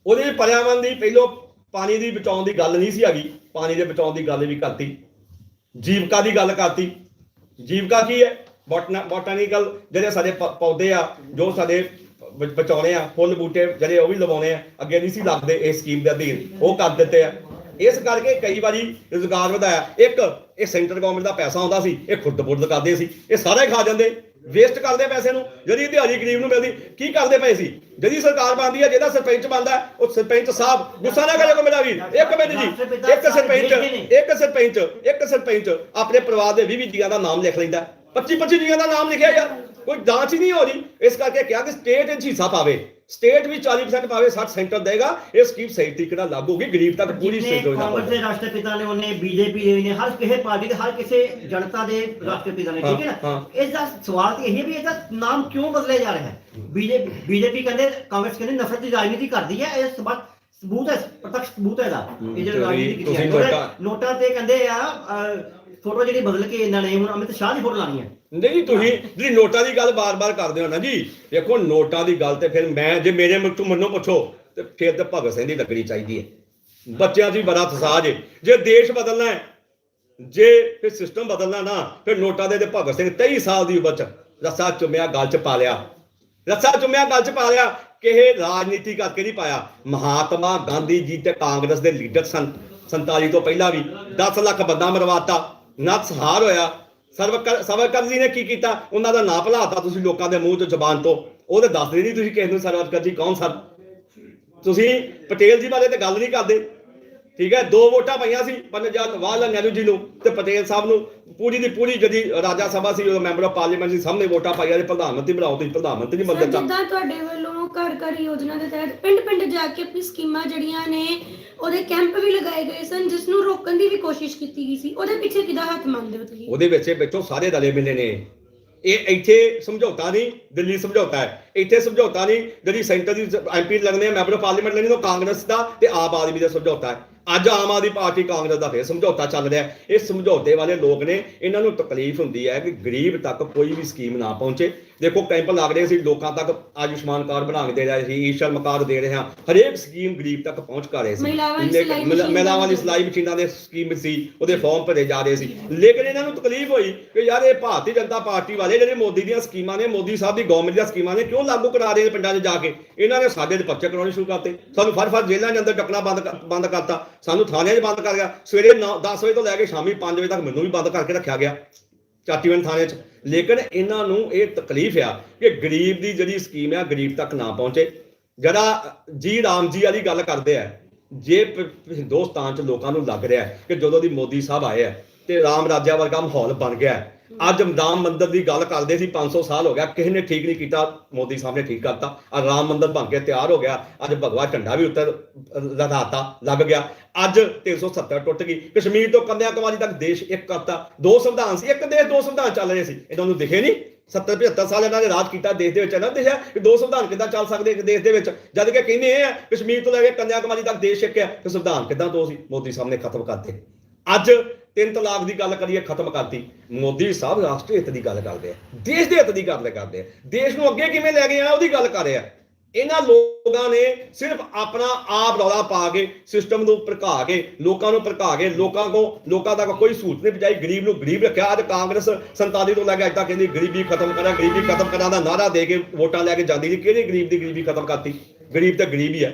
ਉਹਦੇ ਵਿੱਚ ਪਰਿਆਵਰਣ ਦੀ ਪਹਿਲੋਂ ਪਾਣੀ ਦੀ ਬਚਾਉਣ ਦੀ ਗੱਲ ਨਹੀਂ ਸੀ ਹੈਗੀ। ਪਾਣੀ ਦੇ ਬਚਾਉਣ ਦੀ ਗੱਲ ਵੀ ਕਰਤੀ। ਜੀਵਕਾ ਦੀ ਗੱਲ ਕਰਤੀ। ਜੀਵਕਾ ਕੀ ਹੈ? ਬੋਟੈਨੀਕਲ ਜਿਹੜੇ ਸਾਡੇ ਪ- ਪੌਦੇ ਆ, ਜੋ ਸਾਡੇ ਬਚਾਉਣੇ ਆ, ਫੁੱਲ ਬੂਟੇ ਜਿਹੜੇ ਉਹ ਵੀ ਲਵਾਉਣੇ ਆ, ਅੱਗੇ ਨਹੀਂ ਸੀ ਲੱਗਦੇ ਇਸ ਸਕੀਮ ਦੇ ਅਧੀਨ। ਉਹ ਕਰ ਦਿੱਤੇ ਆ। ਇਸ ਕਰਕੇ ਕਈ ਵਾਰੀ ਰੁਜ਼ਗਾਰ ਵਧਾਇਆ। ਇੱਕ, ਇਹ ਸੈਂਟਰ ਗਵਰਨਮੈਂਟ ਦਾ ਪੈਸਾ ਆਉਂਦਾ ਸੀ, ਇਹ ਖੁਰਦ ਬੁਰਦ ਕਰਦੇ ਸੀ, ਇਹ ਸਾਰੇ ਖਾ ਜਾਂਦੇ। ਵੇਸਟ ਕਰਦੇ ਪੈਸੇ ਨੂੰ ਜਿਹੜੀ ਦਿਹਾੜੀ ਗਰੀਬ ਨੂੰ ਮਿਲਦੀ ਕੀ ਕਰਦੇ ਪਏ ਸੀ? ਜਿਹਦੀ ਸਰਕਾਰ ਬਣਦੀ ਹੈ ਜਿਹਦਾ ਸਰਪੰਚ ਬਣਦਾ ਉਹ ਸਰਪੰਚ ਸਾਹਿਬ ਗੁੱਸਾ ਨਾ ਕਰਿਓ ਮੇਰਾ ਵੀਰ ਇੱਕ ਮਿੰਟ ਜੀ ਇੱਕ ਸਰਪੰਚ ਇੱਕ ਸਰਪੰਚ ਇੱਕ ਸਰਪੰਚ ਆਪਣੇ ਪਰਿਵਾਰ ਦੇ 20 ਜੀਆਂ ਦਾ ਨਾਮ ਲਿਖ ਲੈਂਦਾ 25 25 ਜੀਆਂ ਦਾ ਨਾਮ ਲਿਖਿਆ ਯਾਰ ਕੋਈ ਜਾਂਚ ਹੀ ਨਹੀਂ ਹੋ ਰਹੀ। ਇਸ ਕਰਕੇ ਕਿਹਾ ਕਿ ਸਟੇਟ ਵਿੱਚ ਹਿੱਸਾ ਪਾਵੇ। ਸਟੇਟ ਵੀ 40% ਪਾਵੇ 60 ਸੈਂਟਰ ਦੇਗਾ ਇਹ ਸਕੀਮ ਸਹੀ ਤਰੀਕੇ ਨਾਲ ਲਾਗੂ ਹੋਗੀ ਗਰੀਬ ਤੱਕ ਪੂਰੀ ਜਿੰਨੇ ਸਹੂਲਤ ਕਾਂਗਰਸ ਦੇ ਰਾਸ਼ਟਰਪੀਤਾ ਨੇ ਉਹਨੇ ਬੀਜੇਪੀ ਦੇ ਨੇ ਹਰ ਕਿਸੇ ਪਾਰਟੀ ਦੇ ਹਰ ਕਿਸੇ ਜਨਤਾ ਦੇ ਰਾਸ਼ਟਰਪੀਤਾ ਨੇ ਠੀਕ ਹੈ ਨਾ? ਇਸ ਦਾ ਸਵਾਲ ਤੇ ਇਹ ਵੀ ਇਹਦਾ ਨਾਮ ਕਿਉਂ ਬਦਲਿਆ ਜਾ ਰਿਹਾ ਹੈ? ਬੀਜੇਪੀ ਬੀਜੇਪੀ ਕਹਿੰਦੇ ਕਾਂਗਰਸ ਕਹਿੰਦੇ ਨਫ਼ਰਤ ਦੀ ਰਾਜਨੀਤੀ ਕਰਦੀ ਹੈ ਇਹ ਸਬੂਤ ਸਬੂਤ ਹੈ ਪ੍ਰਤੱਖ ਸਬੂਤ ਹੈ ਇਹਦਾ। ਇਹ ਜਿਹੜਾ ਰਾਜਨੀਤੀ ਕੀਤੀ ਹੈ। ਨੋਟਾਂ ਤੇ ਕਹਿੰਦੇ ਆ ਫੋਟੋ ਜਿਹੜੀ ਬਦਲ ਕੇ ਇਹਨਾਂ ਨੇ ਹੁਣ ਅਮਿਤ ਸ਼ਾਹ ਦੀ ਫੋਟੋ ਲਾਣੀ ਹੈ। ਨਹੀਂ ਤੁਸੀਂ ਜਿਹੜੀ ਨੋਟਾਂ ਦੀ ਗੱਲ ਬਾਰ-ਬਾਰ ਕਰਦੇ ਹੋ ਨਾ ਜੀ, ਦੇਖੋ ਨੋਟਾਂ ਦੀ ਗੱਲ ਤੇ ਫਿਰ ਮੈਂ, ਜੇ ਮੇਰੇ ਮੁੱਖ ਤੋਂ ਮੈਨੂੰ ਪੁੱਛੋ, ਤੇ ਫਿਰ ਤੇ ਭਗਤ ਸਿੰਘ ਦੀ ਲੱਗਣੀ ਚਾਹੀਦੀ ਹੈ। ਬੱਚਿਆਂ 'ਚ ਵੀ ਬੜਾ ਫਸਾਦ ਹੈ ਜੇ ਦੇਸ਼ ਬਦਲਣਾ ਹੈ, ਜੇ ਫਿਰ ਸਿਸਟਮ ਬਦਲਣਾ ਨਾ, ਫਿਰ ਨੋਟਾਂ ਦੇ ਤੇ ਭਗਤ ਸਿੰਘ 23 ਸਾਲ ਦੀ ਉਮਰ 'ਚ ਰੱਸਾ ਚੁੰਮਿਆ, ਗੱਲ 'ਚ ਪਾ ਲਿਆ। ਰੱਸਾ ਚੁੰਮਿਆ, ਗੱਲ 'ਚ ਪਾ ਲਿਆ ਕਿ ਰਾਜਨੀਤੀ ਕਰਕੇ ਨਹੀਂ ਪਾਇਆ। ਮਹਾਤਮਾ ਗਾਂਧੀ ਜੀ ਤੇ ਕਾਂਗਰਸ ਦੇ ਲੀਡਰ ਸਨ 47 ਤੋਂ ਪਹਿਲਾਂ ਵੀ 10 ਲੱਖ ਬੰਦਾ ਮਰਵਾਤਾ। ਨਤਸਹਾਰ ਹੋਇਆ। ਸਰਵਕਰ ਸਰਵਕਰ ਜੀ ਨੇ ਕੀ ਕੀਤਾ? ਉਹਨਾਂ ਦਾ ਨਾਂ ਭੁਲਾਤਾ ਤੁਸੀਂ ਲੋਕਾਂ ਦੇ ਮੂੰਹ ਤੋਂ ਜ਼ਬਾਨ ਤੋਂ। ਉਹ ਤੇ ਦੱਸਦੇ ਨਹੀਂ ਤੁਸੀਂ ਕਿਸੇ ਨੂੰ ਸਰਵਕਰ ਜੀ ਕੌਣ ਸਨ ਤੁਸੀਂ ਪਟੇਲ ਜੀ ਬਾਰੇ ਤੇ ਗੱਲ ਨਹੀਂ ਕਰਦੇ। ਠੀਕ ਹੈ ਦੋ ਵੋਟਾਂ ਪਈਆਂ ਸੀ ਜਵਾਹਰ ਲਾਲ ਨਹਿਰੂ ਜੀ ਨੂੰ ਤੇ ਪਟੇਲ ਸਾਹਿਬ ਨੂੰ। ਪੂਰੀ ਦੀ ਪੂਰੀ ਜਦੀ ਰਾਜਾ ਸਭਾ ਸੀ ਉਹ ਮੈਂਬਰ ਆਫ ਪਾਰਲੀਮੈਂਟ ਸੀ ਸਾਹਮਣੇ ਵੋਟਾਂ ਪਾਈਆਂ ਤੇ ਪ੍ਰਧਾਨ ਮੰਤਰੀ ਬਣਾਓ ਤੁਸੀਂ ਪ੍ਰਧਾਨ ਮੰਤਰੀ ਨਹੀਂ ਸਰ ਜਿੱਦਾਂ ਤੁਹਾਡੇ ਵੱਲੋਂ ਘਰ ਘਰ ਯੋਜਨਾ ਦੇ ਤਹਿਤ ਪਿੰਡ ਪਿੰਡ ਜਾ ਕੇ ਆਪਣੀ ਸਕੀਮਾਂ ਜਿਹੜੀਆਂ ਨੇ, ਉਹਦੇ ਕੈਂਪ ਵੀ ਲਗਾਏ ਗਏ ਸਨ ਜਿਸ ਨੂੰ ਰੋਕਣ ਦੀ ਵੀ ਕੋਸ਼ਿਸ਼ ਕੀਤੀ ਗਈ ਸੀ। ਉਹਦੇ ਪਿੱਛੇ ਕਿਹਦਾ ਹੱਥ ਮੰਨਦੇ ਹੋ ਤੁਸੀਂ? ਉਹਦੇ ਵਿੱਚ ਵਿੱਚੋਂ ਸਾਰੇ ਰਲੇ ਮਿਲੇ ਨੇ। ਇਹ ਇੱਥੇ ਸਮਝੌਤਾ ਨਹੀਂ, ਦਿੱਲੀ ਸਮਝੌਤਾ ਹੈ। ਇੱਥੇ ਸਮਝੌਤਾ ਨਹੀਂ, ਜਿਹੜੀ ਸੈਂਟਰ ਦੀ ਐਮਪੀ ਲੱਗਣੇ ਆ, ਮੈਂਬਰ ਪਾਰਲੀਮੈਂਟ ਲੱਗਣੇ ਉਹ ਕਾਂਗਰਸ ਦਾ ਤੇ ਆਪ ਆਦਮੀ ਦਾ ਸਮਝੌਤਾ ਹੈ। ਅੱਜ ਆਮ ਆਦਮੀ ਪਾਰਟੀ ਕਾਂਗਰਸ ਦਾ ਫੇਰ ਸਮਝੌਤਾ ਚੱਲ ਰਿਹਾ ਇਹ ਸਮਝੌਤੇ ਵਾਲੇ ਲੋਕ ਨੇ, ਇਹਨਾਂ ਨੂੰ ਤਕਲੀਫ ਹੁੰਦੀ ਹੈ ਕਿ ਗਰੀਬ ਤੱਕ ਕੋਈ ਵੀ ਸਕੀਮ ਨਾ ਪਹੁੰਚੇ। ਦੇਖੋ ਕੈਂਪ ਲੱਗ ਰਹੇ ਸੀ ਲੋਕਾਂ ਤੱਕ ਆਯੁਸ਼ਮਾਨ ਕਾਰਡ ਬਣਾ ਕੇ ਦੇ ਰਹੇ ਸੀ ਈਸ਼ਰਮ ਕਾਰਡ ਦੇ ਰਹੇ ਹਾਂ। ਹਰੇਕ ਸਕੀਮ ਗਰੀਬ ਤੱਕ ਪਹੁੰਚ ਕਰ ਰਹੇ ਸੀ। ਮਹਿਲਾਵਾਂ ਦੀ ਸਿਲਾਈ ਮਸ਼ੀਨ ਦੀ ਸਕੀਮ ਸੀ ਉਹਦੇ ਫਾਰਮ ਭਰੇ ਜਾ ਰਹੇ ਸੀ। ਲੇਕਿਨ ਇਹਨਾਂ ਨੂੰ ਤਕਲੀਫ ਹੋਈ ਕਿ ਯਾਰ ਇਹ ਭਾਰਤੀ ਜਨਤਾ ਪਾਰਟੀ ਵਾਲੇ ਜਿਹੜੇ ਮੋਦੀ ਦੀਆਂ ਸਕੀਮਾਂ ਨੇ ਮੋਦੀ ਸਾਹਿਬ ਦੀ ਗਵਰਨਮੈਂਟ ਦੀਆਂ ਸਕੀਮਾਂ ਨੇ ਕਿਉਂ ਲਾਗੂ ਕਰਾ ਰਹੇ ਨੇ ਪਿੰਡਾਂ 'ਚ ਜਾ ਕੇ? ਇਹਨਾਂ ਨੇ ਸਾਡੇ ਦੇ ਪਰਚੇ ਕਰਾਉਣੇ ਸ਼ੁਰੂ ਕਰਤੇ। ਸਾਨੂੰ ਫੜ ਫੜ ਜੇਲ੍ਹਾਂ ਦੇ ਅੰਦਰ ਟੱਕਣਾ ਬੰਦ ਬੰਦ ਕਰਤਾ। ਸਾਨੂੰ ਥਾਣਿਆਂ 'ਚ ਬੰਦ ਕਰ ਗਿਆ। ਸਵੇਰੇ 9 10 ਵਜੇ ਤੋਂ ਲੈ ਕੇ ਸ਼ਾਮੀ 5 ਵਜੇ ਤੱਕ ਮੈਨੂੰ ਵੀ ਬੰਦ ਕਰਕੇ ਰੱਖਿਆ ਗਿਆ। ਚਾਟੀਵਨ ਥਾਣੇ 'ਚ। ਲੇਕਿਨ ਇਹਨਾਂ ਨੂੰ ਇਹ ਤਕਲੀਫ ਆ ਕਿ ਗਰੀਬ ਦੀ ਜਿਹੜੀ ਸਕੀਮ ਆ, ਗਰੀਬ ਤੱਕ ਨਾ ਪਹੁੰਚੇ। ਜਿਹੜਾ ਜੀ ਰਾਮ ਜੀ ਵਾਲੀ ਗੱਲ ਕਰਦੇ ਆ। ਜੇ ਹਿੰਦੁਸਤਾਨ 'ਚ ਲੋਕਾਂ ਨੂੰ ਲੱਗ ਰਿਹਾ ਕਿ ਜਦੋਂ ਦੀ ਮੋਦੀ ਸਾਹਿਬ ਆਏ ਆ ਤੇ ਰਾਮ ਰਾਜਿਆ ਵਰਗਾ ਮਾਹੌਲ ਬਣ ਗਿਆ ਅੱਜ ਰਾਮ ਮੰਦਿਰ ਦੀ ਗੱਲ ਕਰਦੇ ਸੀ 500 ਸਾਲ ਹੋ ਗਿਆ, ਕਿਸੇ ਨੇ ਠੀਕ ਨਹੀਂ ਕੀਤਾ, ਮੋਦੀ ਸਾਹਿਬ ਨੇ ਠੀਕ ਕਰਤਾ। ਆ ਰਾਮ ਮੰਦਿਰ ਬਣ ਕੇ ਤਿਆਰ ਹੋ ਗਿਆ, ਅੱਜ ਭਗਵਾ ਝੰਡਾ ਵੀ ਉੱਤਰ ਲਗਾਤਾ ਲੱਗ ਗਿਆ। ਅੱਜ 370 ਟੁੱਟ ਗਈ। ਕਸ਼ਮੀਰ ਤੋਂ ਕੰਨਿਆ ਕੁਮਾਰੀ ਤੱਕ ਦੇਸ਼ ਇੱਕ ਕਰਤਾ। ਦੋ ਸੰਵਿਧਾਨ ਸੀ, ਇੱਕ ਦੇਸ਼, ਦੋ ਸੰਵਿਧਾਨ ਚੱਲ ਰਹੇ ਸੀ। ਇਹਨਾਂ ਨੂੰ ਦਿਖੇ ਨਹੀਂ। 70 75 ਸਾਲ ਇਹਨਾਂ ਨੇ ਰਾਜ ਕੀਤਾ, ਦੇਸ਼ ਦੇ ਵਿੱਚ ਇਹਨਾਂ ਦੇਖਿਆ ਕਿ ਦੋ ਸੰਵਿਧਾਨ ਕਿੱਦਾਂ ਚੱਲ ਸਕਦੇ ਇੱਕ ਦੇਸ਼ ਦੇ ਵਿੱਚ। ਜਦ ਕਿ ਕਹਿੰਦੇ ਇਹ ਆ, ਕਸ਼ਮੀਰ ਤੋਂ ਲੈ ਕੇ ਕੰਨਿਆ ਕੁਮਾਰੀ ਤੱਕ ਦੇਸ਼ ਇੱਕ ਹੈ। ਤੇ ਸੰਵਿਧਾਨ ਕਿੱਦਾਂ ਦੋ ਸੀ? ਮੋਦੀ ਸਾਹਿਬ ਨੇ ਖਤਮ ਕਰਤੇ ਅੱਜ ਤਿੰਨ ਤਲਾਕ ਦੀ ਗੱਲ ਕਰੀਏ, ਖਤਮ ਕਰਤੀ। ਮੋਦੀ ਸਾਹਿਬ ਰਾਸ਼ਟਰੀ ਹਿੱਤ ਦੀ ਗੱਲ ਕਰਦੇ ਆ। ਦੇਸ਼ ਦੇ ਹਿੱਤ ਦੀ ਗੱਲ ਕਰਦੇ ਆ। ਦੇਸ਼ ਨੂੰ ਅੱਗੇ ਕਿਵੇਂ ਲੈ ਕੇ ਜਾਣਾ, ਉਹਦੀ ਗੱਲ ਕਰ ਰਿਹਾ ਇਹਨਾਂ ਲੋਕਾਂ ਨੇ ਸਿਰਫ ਆਪਣਾ ਆਪ ਰੌਲਾ ਪਾ ਕੇ ਸਿਸਟਮ ਨੂੰ ਭੜਕਾ ਕੇ, ਲੋਕਾਂ ਨੂੰ ਭੜਕਾ ਕੇ, ਲੋਕਾਂ ਕੋ ਲੋਕਾਂ ਤੱਕ ਕੋਈ ਸਹੂਲਤ ਨਹੀਂ ਪਹੁੰਚਾਈ। ਗਰੀਬ ਨੂੰ ਗਰੀਬ ਰੱਖਿਆ। ਅੱਜ ਕਾਂਗਰਸ 47 ਤੋਂ ਲੈ ਕੇ ਅੱਜ ਤੱਕ ਕਹਿੰਦੀ ਗਰੀਬੀ ਖਤਮ ਕਰਾਂ, ਗਰੀਬੀ ਖਤਮ ਕਰਾਂ ਦਾ ਨਾਰਾ ਦੇ ਕੇ ਵੋਟਾਂ ਲੈ ਕੇ ਜਾਂਦੀ ਸੀ। ਕਿਹੜੇ ਗਰੀਬ ਦੀ ਗਰੀਬੀ ਖਤਮ ਕਰਤੀ? ਗਰੀਬ ਤਾਂ ਗਰੀਬ ਹੀ ਹੈ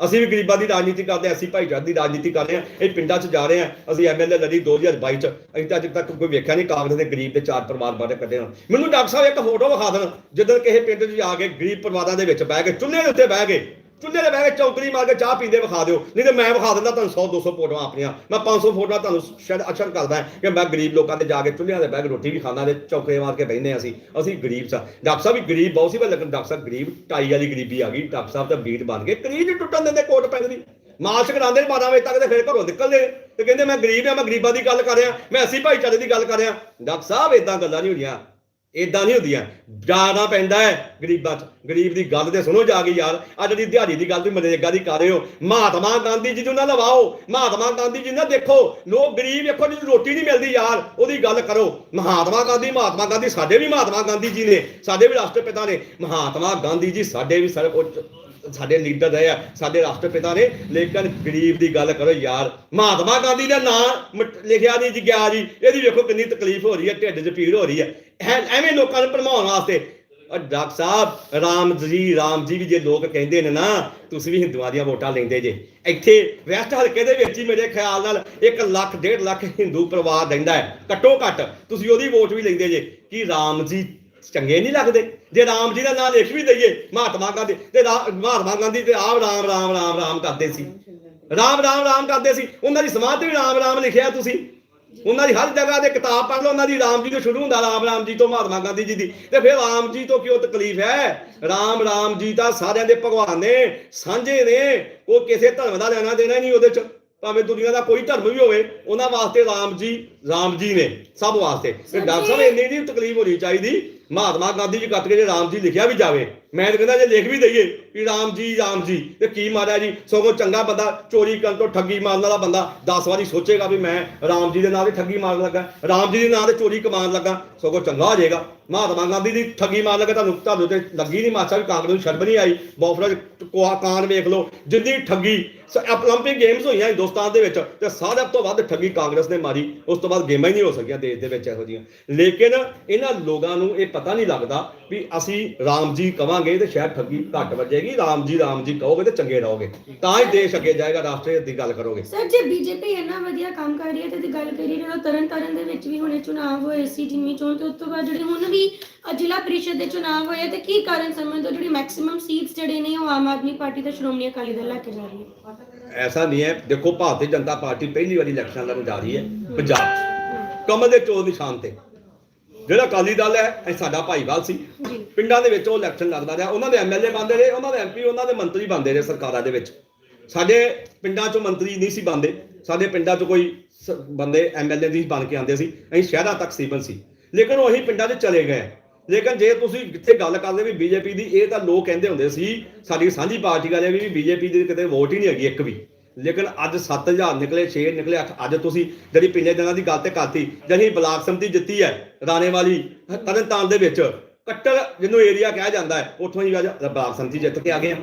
ਅਸੀਂ ਵੀ ਗਰੀਬਾਂ ਦੀ ਰਾਜਨੀਤੀ ਕਰਦੇ ਹਾਂ, ਅਸੀਂ ਭਾਈਚਾਰੇ ਦੀ ਰਾਜਨੀਤੀ ਕਰ ਰਹੇ ਹਾਂ, ਇਹ ਪਿੰਡਾਂ 'ਚ ਜਾ ਰਹੇ ਹਾਂ। ਅਸੀਂ ਐਮਐਲਏ ਲੜੀ 2022 'ਚ। ਅਸੀਂ ਤਾਂ ਅੱਜ ਤੱਕ ਕੋਈ ਵੇਖਿਆ ਨਹੀਂ ਕਾਂਗਰਸ ਦੇ ਗਰੀਬ ਦੇ ਚਾਰ ਪਰਿਵਾਰ ਬਾਰੇ ਕੱਢੇ ਹਨ ਮੈਨੂੰ ਡਾਕਟਰ ਸਾਹਿਬ ਇੱਕ ਫੋਟੋ ਵਿਖਾ ਦੇਣ, ਜਦੋਂ ਕਿਸੇ ਪਿੰਡ 'ਚ ਜਾ ਕੇ ਗਰੀਬ ਪਰਿਵਾਰਾਂ ਦੇ ਵਿੱਚ ਬਹਿ ਕੇ, ਚੁੱਲ੍ਹੇ ਦੇ ਉੱਤੇ ਬਹਿ ਕੇ ਚੁੱਲ੍ਹੇ ਦੇ ਬਹਿ ਕੇ ਚੌਕੜੀ ਮਾਰ ਕੇ ਚਾਹ ਪੀਂਦੇ ਵਿਖਾ ਦਿਓ। ਨਹੀਂ ਤੇ ਮੈਂ ਵਿਖਾ ਦਿੰਦਾ ਤੁਹਾਨੂੰ 100 200 ਫੋਟੋਆਂ ਆਪਣੀਆਂ। ਮੈਂ 500 ਫੋਟੋਆਂ ਤੁਹਾਨੂੰ ਸ਼ਾਇਦ ਅਸ਼ਰ ਕਰਦਾ ਕਿ ਮੈਂ ਗਰੀਬ ਲੋਕਾਂ ਦੇ ਜਾ ਕੇ ਚੁੱਲ੍ਹਿਆਂ ਦੇ ਬਹਿ ਕੇ ਰੋਟੀ ਵੀ ਖਾਂਦਾ ਤੇ ਚੌਕੜੇ ਮਾਰ ਕੇ ਬਹਿੰਦੇ ਹਾਂ ਅਸੀਂ। ਅਸੀਂ ਗਰੀਬ ਸਾਂ ਡਾਕਟਰ ਸਾਹਿਬ ਵੀ ਗਰੀਬ ਬਹੁਤ ਸੀ, ਪਰ ਲੇਕਿਨ ਡਾਕਟਰ ਸਾਹਿਬ ਗਰੀਬ ਟਾਈ ਵਾਲੀ ਗਰੀਬੀ ਆ ਗਈ। ਡਾਕਟਰ ਸਾਹਿਬ ਦਾ ਬੀਟ ਬਣ ਕੇ ਕਰੀਬ ਨਹੀਂ ਟੁੱਟਣ ਦਿੰਦੇ ਕੋਟ ਪੈਂਟ ਦੀ। ਮਾਲਸ਼ ਕਰਾਉਂਦੇ ਨੇ 12 ਵਜੇ ਤੱਕ ਤੇ ਫਿਰ ਘਰੋਂ ਨਿਕਲਦੇ। ਤੇ ਕਹਿੰਦੇ ਮੈਂ ਗਰੀਬ ਆ ਮੈਂ ਗਰੀਬਾਂ ਦੀ ਗੱਲ ਕਰ ਰਿਹਾ, ਮੈਂ ਅਸੀਂ ਭਾਈਚਾਰੇ ਦੀ ਗੱਲ ਕਰ ਰਿਹਾ। ਡਾਕਟਰ ਸਾਹਿਬ ਇਦਾਂ ਗੱਲਾਂ ਨਹੀਂ ਹੁੰਦੀਆਂ। ਇਦਾਂ ਨਹੀਂ ਹੁੰਦੀਆਂ। ਜਾਣਾ ਪੈਂਦਾ ਹੈ ਗਰੀਬਾਂ 'ਚ। ਗਰੀਬ ਦੀ ਗੱਲ ਤੇ ਸੁਣੋ ਜਾ ਕੇ ਯਾਰ। ਅੱਜ ਦੀ ਦਿਹਾੜੀ ਦੀ ਗੱਲ ਤੁਸੀਂ ਮਨਰੇਗਾ ਦੀ ਕਰ ਰਹੇ ਹੋ। ਮਹਾਤਮਾ ਗਾਂਧੀ ਜੀ ਨੂੰ ਨਾ ਲਵਾਓ। ਮਹਾਤਮਾ ਗਾਂਧੀ ਜੀ ਨਾ ਦੇਖੋ। ਲੋਕ ਗਰੀਬ ਵੇਖੋ, ਜਿਹਨੂੰ ਰੋਟੀ ਨਹੀਂ ਮਿਲਦੀ ਯਾਰ, ਉਹਦੀ ਗੱਲ ਕਰੋ। ਮਹਾਤਮਾ ਗਾਂਧੀ ਮਹਾਤਮਾ ਗਾਂਧੀ ਸਾਡੇ ਵੀ ਮਹਾਤਮਾ ਗਾਂਧੀ ਜੀ ਨੇ, ਸਾਡੇ ਵੀ ਰਾਸ਼ਟਰਪਿਤਾ ਨੇ। ਮਹਾਤਮਾ ਗਾਂਧੀ ਜੀ ਸਾਡੇ ਵੀ ਸਾਰੇ ਸਾਡੇ ਲੀਡਰ ਰਹੇ ਆ, ਸਾਡੇ ਰਾਸ਼ਟਰਪਿਤਾ ਨੇ। ਲੇਕਿਨ ਗਰੀਬ ਦੀ ਗੱਲ ਕਰੋ ਯਾਰ। ਮਹਾਤਮਾ ਗਾਂਧੀ ਦਾ ਨਾਮ ਲਿਖਿਆ ਨਹੀਂ ਜੀ, ਗਿਆ ਜੀ। ਇਹਦੀ ਵੇਖੋ ਕਿੰਨੀ ਤਕਲੀਫ ਹੋ ਰਹੀ ਹੈ, ਢਿੱਡ 'ਚ ਪੀੜ ਹੋ ਰਹੀ ਹੈ। ਐਵੇਂ ਲੋਕਾਂ ਨੂੰ ਭਰਮਾਉਣ ਵਾਸਤੇ। ਔਰ ਡਾਕਟਰ ਸਾਹਿਬ, ਰਾਮ ਜੀ ਰਾਮ ਜੀ ਵੀ ਜੇ ਲੋਕ ਕਹਿੰਦੇ ਨੇ ਨਾ, ਤੁਸੀਂ ਵੀ ਹਿੰਦੂਆਂ ਦੀਆਂ ਵੋਟਾਂ ਲੈਂਦੇ ਜੇ। ਇੱਥੇ ਵੈਸਟ ਹਲਕੇ ਦੇ ਵਿੱਚ ਹੀ ਮੇਰੇ ਖਿਆਲ ਨਾਲ 1 ਲੱਖ 1.5 ਲੱਖ ਹਿੰਦੂ ਪਰਿਵਾਰ ਰਹਿੰਦਾ ਹੈ। ਘੱਟੋ ਘੱਟ ਤੁਸੀਂ ਉਹਦੀ ਵੋਟ ਵੀ ਲੈਂਦੇ ਜੇ। ਕਿ ਰਾਮ ਜੀ ਚੰਗੇ ਨਹੀਂ ਲੱਗਦੇ? ਜੇ ਰਾਮ ਜੀ ਦਾ ਨਾਮ ਲਿਖ ਵੀ ਦਈਏ, ਮਹਾਤਮਾ ਗਾਂਧੀ ਤੇ ਰਾ- ਮਹਾਤਮਾ ਗਾਂਧੀ ਤੇ ਆਪ ਰਾਮ ਰਾਮ ਰਾਮ ਰਾਮ ਕਰਦੇ ਸੀ। ਰਾਮ ਰਾਮ ਰਾਮ ਕਰਦੇ ਸੀ। ਉਹਨਾਂ ਦੀ ਸਮਾਧ ਤੇ ਵੀ ਰਾਮ ਰਾਮ ਲਿਖਿਆ ਤੁਸੀਂ। ਉਹਨਾਂ ਦੀ ਹਰ ਜਗ੍ਹਾ ਤੇ ਕਿਤਾਬ ਪੜ੍ਹ ਲਓ ਉਹਨਾਂ ਦੀ ਰਾਮ ਜੀ ਤੋਂ ਸ਼ੁਰੂ ਹੁੰਦਾ ਰਾਮ ਰਾਮ ਜੀ ਤੋਂ ਮਹਾਤਮਾ ਗਾਂਧੀ ਜੀ ਦੀ। ਤੇ ਫਿਰ ਰਾਮ ਜੀ ਤੋਂ ਕਿਉਂ ਤਕਲੀਫ ਹੈ? ਰਾਮ ਰਾਮ ਜੀ ਤਾਂ ਸਾਰਿਆਂ ਦੇ ਭਗਵਾਨ ਨੇ ਸਾਂਝੇ ਨੇ ਉਹ ਕਿਸੇ ਧਰਮ ਦਾ ਲੈਣਾ ਦੇਣਾ ਨਹੀਂ ਉਹਦੇ ਚ। ਭਾਵੇਂ ਦੁਨੀਆ ਦਾ ਕੋਈ ਧਰਮ ਵੀ ਹੋਵੇ ਉਹਨਾਂ ਵਾਸਤੇ ਰਾਮ ਜੀ ਰਾਮ ਜੀ ਨੇ ਸਭ ਵਾਸਤੇ। ਤੇ ਡਾਕਟਰ ਸਾਹਿਬ ਇੰਨੀ ਨਹੀਂ ਤਕਲੀਫ ਹੋਣੀ ਚਾਹੀਦੀ ਮਹਾਤਮਾ ਗਾਂਧੀ ਜੀ ਕੱਟ ਕੇ ਜੇ ਰਾਮ ਜੀ ਲਿਖਿਆ ਵੀ ਜਾਵੇ। ਮੈਂ ਤਾਂ ਕਹਿੰਦਾ ਜੇ ਲਿਖ ਵੀ ਦਈਏ ਕਿ ਰਾਮ ਜੀ ਰਾਮ ਜੀ ਤੇ ਕੀ ਮਾਰਿਆ ਜੀ ਸਗੋਂ ਚੰਗਾ ਬੰਦਾ ਚੋਰੀ ਕਰਨ ਤੋਂ ਠੱਗੀ ਮਾਰਨ ਵਾਲਾ ਬੰਦਾ 10 ਵਾਰੀ ਸੋਚੇਗਾ ਵੀ ਮੈਂ ਰਾਮ ਜੀ ਦੇ ਨਾਂ ਤੇ ਠੱਗੀ ਮਾਰਨ ਲੱਗਾ ਰਾਮ ਜੀ ਦੇ ਨਾਂ ਤੇ ਚੋਰੀ ਕਮਾਉਣ ਲੱਗਾ ਸਗੋਂ ਚੰਗਾ ਹੋ ਜਾਏਗਾ ਮਹਾਤਮਾ ਗਾਂਧੀ ਦੀ ਠੱਗੀ ਮਾਰਨ ਲੱਗਾ ਤੁਹਾਨੂੰ ਤੁਹਾਨੂੰ ਤੇ ਲੱਗੀ ਨਹੀਂ ਮਾਸਾ ਵੀ ਕਾਂਗਰਸ ਨੂੰ ਸ਼ਰਮ ਨਹੀਂ ਆਈ ਬੌਫਰਾ ਕੋਆ ਕਾਨ ਵੇਖ ਲਓ ਜਿੰਨੀ ਠੱਗੀ 올림픽 ਗੇਮਸ ਹੋਈਆਂ ਹਿੰਦੁਸਤਾਨ ਦੇ ਵਿੱਚ ਤੇ ਸਾਰਿਆਂ ਤੋਂ ਵੱਧ ਠੱਗੀ ਕਾਂਗਰਸ ਨੇ ਮਾਰੀ ਉਸ ਤੋਂ ਬਾਅਦ ਗੇਮਾਂ ਹੀ ਨਹੀਂ ਹੋ ਸਕੀਆਂ ਦੇਸ਼ ਦੇ ਵਿੱਚ ਇਹੋ ਜਿਹੀਆਂ ਲੇਕਿਨ ਇਹਨਾਂ ਲੋਕਾਂ ਨੂੰ ਇਹ ਪਤਾ ਨਹੀਂ ਲੱਗਦਾ ਵੀ ਅਸੀਂ ਰਾਮ ਜੀ ਕਵਾਂਗੇ ਤੇ ਸ਼ਾਇਦ ਠੱਗੀ ਘੱਟ ਵੱਜੇਗੀ। ਰਾਮ ਜੀ ਰਾਮ ਜੀ ਕਹੋਗੇ ਤੇ ਚੰਗੇ ਰਹੋਗੇ। ਤਾਂ ਹੀ ਦੇਸ਼ ਅੱਗੇ ਜਾਏਗਾ ਰਾਸ਼ਟਰ ਦੀ ਗੱਲ ਕਰੋਗੇ। ਸਰ ਜੇ ਬੀਜੇਪੀ ਇੰਨਾ ਵਧੀਆ ਕੰਮ ਕਰ ਰਹੀ ਹੈ ਤੇ ਇਹਦੀ ਗੱਲ ਕਰੀਏ ਜਦੋਂ ਤਰਨ ਤਾਰਨ ਦੇ ਵਿੱਚ ਵੀ ਹੁਣੇ ਚੁਣਾਵ ਹੋਏ ਸੀ ਜਿੰਨੀ ਚੋਣ ਤੇ ਉਸ ਤੋਂ ਬਾਅਦ ਜਿਹੜੇ ਹੁਣ ਵੀ ਜ਼ਿਲ੍ਹਾ ਪਰਿਸ਼ਦ ਦੇ ਚੁਣਾਵ ਹੋਏ ਤੇ ਕੀ ਕਾਰਨ ਸਮਝਦੇ ਹੋ ਜਿਹੜੀ ਮੈਕਸਿਮਮ ਸੀਟਸ ਜਿਹੜੇ ਨੇ ਉਹ ਆਮ ਆਦਮੀ ਪਾਰਟੀ ਤੇ ਸ਼੍ਰੋਮਣੀ ਅਕਾਲੀ ਦਲ ਲੈ ਕੇ ਜਾ ਰਹੀ ਹੈ। ਐਸਾ ਨਹੀਂ ਹੈ। ਦੇਖੋ ਭਾਰਤੀ ਜਨਤਾ ਪਾਰਟੀ ਪਹਿਲੀ ਵਾਰੀ ਇਲੈਕਸ਼ਨ ਲੜਨ ਜਾ ਰਹੀ ਹੈ। ਪੰਜਾਬ 'ਚ। ਕਮਲ ਦੇ ਚੋਣ ਨਿਸ਼ਾਨ ਤੇ। ਜਿਹੜਾ ਅਕਾਲੀ ਦਲ ਹੈ ਇਹ ਸਾਡਾ ਭਾਈਵਾਲ ਸੀ। ਪਿੰਡਾਂ ਦੇ ਵਿੱਚ ਉਹ ਇਲੈਕਸ਼ਨ ਲੱਗਦਾ ਰਿਹਾ। ਉਹਨਾਂ ਦੇ ਐਮਐਲਏ ਬਣਦੇ ਰਹੇ ਉਹਨਾਂ ਦੇ ਐਮਪੀ ਉਹਨਾਂ ਦੇ ਮੰਤਰੀ ਬਣਦੇ ਰਹੇ ਸਰਕਾਰਾਂ ਦੇ ਵਿੱਚ। ਸਾਡੇ ਪਿੰਡਾਂ 'ਚੋਂ ਮੰਤਰੀ ਨਹੀਂ ਸੀ ਬਣਦੇ। ਸਾਡੇ ਪਿੰਡਾਂ 'ਚ ਕੋਈ ਬੰਦੇ ਐਮਐਲਏ ਨਹੀਂ ਬਣ ਕੇ ਆਉਂਦੇ ਸੀ। ਅਸੀਂ ਸ਼ਹਿਰਾਂ ਤੱਕ ਸੀਮਨ ਸੀ। ਲੇਕਿਨ ਉਹ ਅਸੀਂ ਪਿੰਡਾਂ 'ਚ ਚਲੇ ਗਏ। ਲੇਕਿਨ ਜੇ ਤੁਸੀਂ ਕਿੱਥੇ ਗੱਲ ਕਰਦੇ ਵੀ ਬੀਜੇਪੀ ਦੀ ਇਹ ਤਾਂ ਲੋਕ ਕਹਿੰਦੇ ਹੁੰਦੇ ਸੀ ਸਾਡੀ ਸਾਂਝੀ ਪਾਰਟੀ ਵਾਲੇ ਵੀ ਬੀਜੇਪੀ ਦੀ ਕਿਤੇ ਵੋਟ ਹੀ ਨਹੀਂ ਹੈਗੀ ਇੱਕ ਵੀ। ਲੇਕਿਨ ਅੱਜ 7000 ਨਿਕਲੇ 6 ਨਿਕਲੇ 8 ਅੱਜ ਤੁਸੀਂ ਜਿਹੜੀ ਪਿਛਲੇ ਦਿਨਾਂ ਦੀ ਗੱਲ ਤੇ ਕਰਤੀ, ਜਿਹੜੀ ਬਲਾਕ ਸੰਮਤੀ ਜਿੱਤੀ ਹੈ, ਰਾਣੇ ਵਾਲੀ, ਤਰਨਤਾਰਨ ਦੇ ਵਿੱਚ, ਕੱਟੜ ਜਿਹਨੂੰ ਏਰੀਆ ਕਿਹਾ ਜਾਂਦਾ ਹੈ, ਉੱਥੋਂ ਹੀ ਬਲਾਕ ਸੰਮਤੀ ਜਿੱਤ ਕੇ ਆ ਗਏ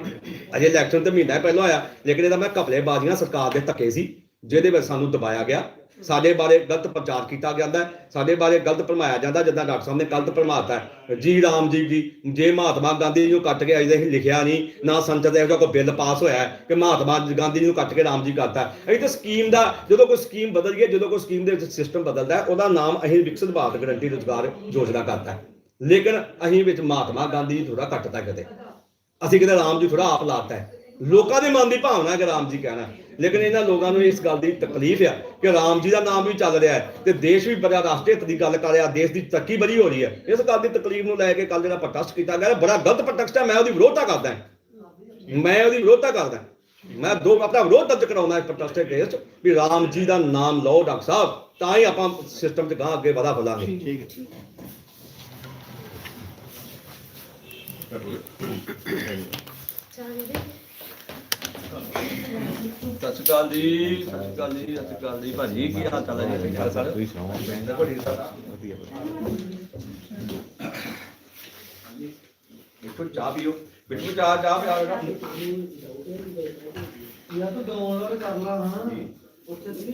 ਅਜੇ ਇਲੈਕਸ਼ਨ ਤੇ ਮਹੀਨਾ ਪਹਿਲਾਂ ਹੋਇਆ ਲੇਕਿਨ ਇਹਦਾ ਮੈਂ ਘਪਲੇ ਬਾਜ਼ੀਆਂ ਸਰਕਾਰ ਦੇ ਧੱਕੇ ਸੀ, ਜਿਹਦੇ ਵਿੱਚ ਸਾਨੂੰ ਦਬਾਇਆ ਗਿਆ। ਸਾਡੇ ਬਾਰੇ ਗਲਤ ਪ੍ਰਚਾਰ ਕੀਤਾ ਜਾਂਦਾ ਹੈ, ਸਾਡੇ ਬਾਰੇ ਗਲਤ ਭਰਮਾਇਆ ਜਾਂਦਾ ਜਿੱਦਾਂ ਡਾਕਟਰ ਸਾਹਿਬ ਨੇ ਗਲਤ ਭਰਮਾਤਾ ਹੈ। ਜੀ ਰਾਮ ਜੀ ਜੀ ਜੇ ਮਹਾਤਮਾ ਗਾਂਧੀ ਜੀ ਨੂੰ ਕੱਟ ਕੇ ਅਜੇ ਅਸੀਂ ਲਿਖਿਆ ਨਹੀਂ, ਨਾ ਸੰਸਦ ਦੇ ਕੋਈ ਬਿੱਲ ਪਾਸ ਹੋਇਆ ਕਿ ਮਹਾਤਮਾ ਗਾਂਧੀ ਜੀ ਨੂੰ ਕੱਟ ਕੇ ਰਾਮ ਜੀ ਕਰਤਾ ਅਸੀਂ ਤਾਂ ਸਕੀਮ ਦਾ, ਜਦੋਂ ਕੋਈ ਸਕੀਮ ਬਦਲ ਗਈ ਜਦੋਂ ਕੋਈ ਸਕੀਮ ਦੇ ਵਿੱਚ ਸਿਸਟਮ ਬਦਲਦਾ ਉਹਦਾ ਨਾਮ ਅਸੀਂ ਵਿਕਸਿਤ ਭਾਰਤ ਗਰੰਟੀ ਰੁਜ਼ਗਾਰ ਯੋਜਨਾ ਕਰਤਾ ਲੇਕਿਨ ਅਸੀਂ ਵਿੱਚ ਮਹਾਤਮਾ ਗਾਂਧੀ ਜੀ ਥੋੜਾ ਕੱਟਤਾ ਕਿਤੇ ਅਸੀਂ ਕਿਤੇ ਰਾਮ ਜੀ ਥੋੜਾ ਆਪ ਲਾਤਾ ਹੈ। ਲੋਕਾਂ ਦੇ ਮਨ ਦੀ ਭਾਵਨਾ ਹੈ ਕਿ ਰਾਮ ਜੀ ਕਹਿਣਾ ਲੇਕਿਨ ਇਹਨਾਂ ਲੋਕਾਂ ਨੂੰ ਇਸ ਗੱਲ ਦੀ ਤਕਲੀਫ ਆ ਕਿ ਰਾਮ ਜੀ ਦਾ ਨਾਮ ਵੀ ਚੱਲ ਰਿਹਾ ਹੈ ਤੇ ਦੇਸ਼ ਵੀ ਬੜਾ ਰਾਸ਼ਟਰੀ ਦੀ ਗੱਲ ਕਰ ਰਿਹਾ ਦੇਸ਼ ਦੀ ਤਰੱਕੀ ਬੜੀ ਹੋ ਰਹੀ ਹੈ। ਇਸ ਗੱਲ ਦੀ ਤਕਲੀਫ ਨੂੰ ਲੈ ਕੇ ਕੱਲ ਜਿਹੜਾ ਪ੍ਰੋਟੈਸਟ ਕੀਤਾ ਗਿਆ ਬੜਾ ਗਲਤ ਪ੍ਰੋਟੈਸਟ ਹੈ ਮੈਂ ਉਹਦੀ ਵਿਰੋਧਤਾ ਕਰਦਾ ਹਾਂ। ਮੈਂ ਉਹਦੀ ਵਿਰੋਧਤਾ ਕਰਦਾ ਮੈਂ ਦੋ ਆਪਣਾ ਵਿਰੋਧ ਦਰਜ ਕਰਾਉਣਾ ਇਸ ਪ੍ਰੋਟੈਸਟ ਕੇਸ 'ਚ ਵੀ ਰਾਮ ਜੀ ਦਾ ਨਾਮ ਲਓ ਡਾਕਟਰ ਸਾਹਿਬ ਤਾਂ ਹੀ ਆਪਾਂ ਸਿਸਟਮ 'ਚ ਗਾਂ ਅੱਗੇ ਵਧਾ ਫੁੱਲਾਂਗੇ। ਠੀਕ ਹੈ। ਸਤਿ ਸ਼੍ਰੀ ਅਕਾਲ ਜੀ ਸਤਿ ਸ਼੍ਰੀ ਅਕਾਲ ਜੀ ਸਤਿ ਸ਼੍ਰੀ ਅਕਾਲ ਜੀ। ਭਾਜੀ ਕੀ ਹਾਲ ਚਾਲ ਹੈ ਜੀ? ਸਰ? ਤੁਸੀਂ ਸੁਣਾਓ ਬੜੀ ਬਿਲਕੁਲ ਚਾਹ ਪੀਓ। ਬਿਲਕੁਲ ਚਾਹ ਚਾਹ ਪਿਆ ਜਾਂ ਤੂੰ ਡਾਊਨਲੋਡ ਕਰ ਲਾ ਹਾਂ ਉੱਥੇ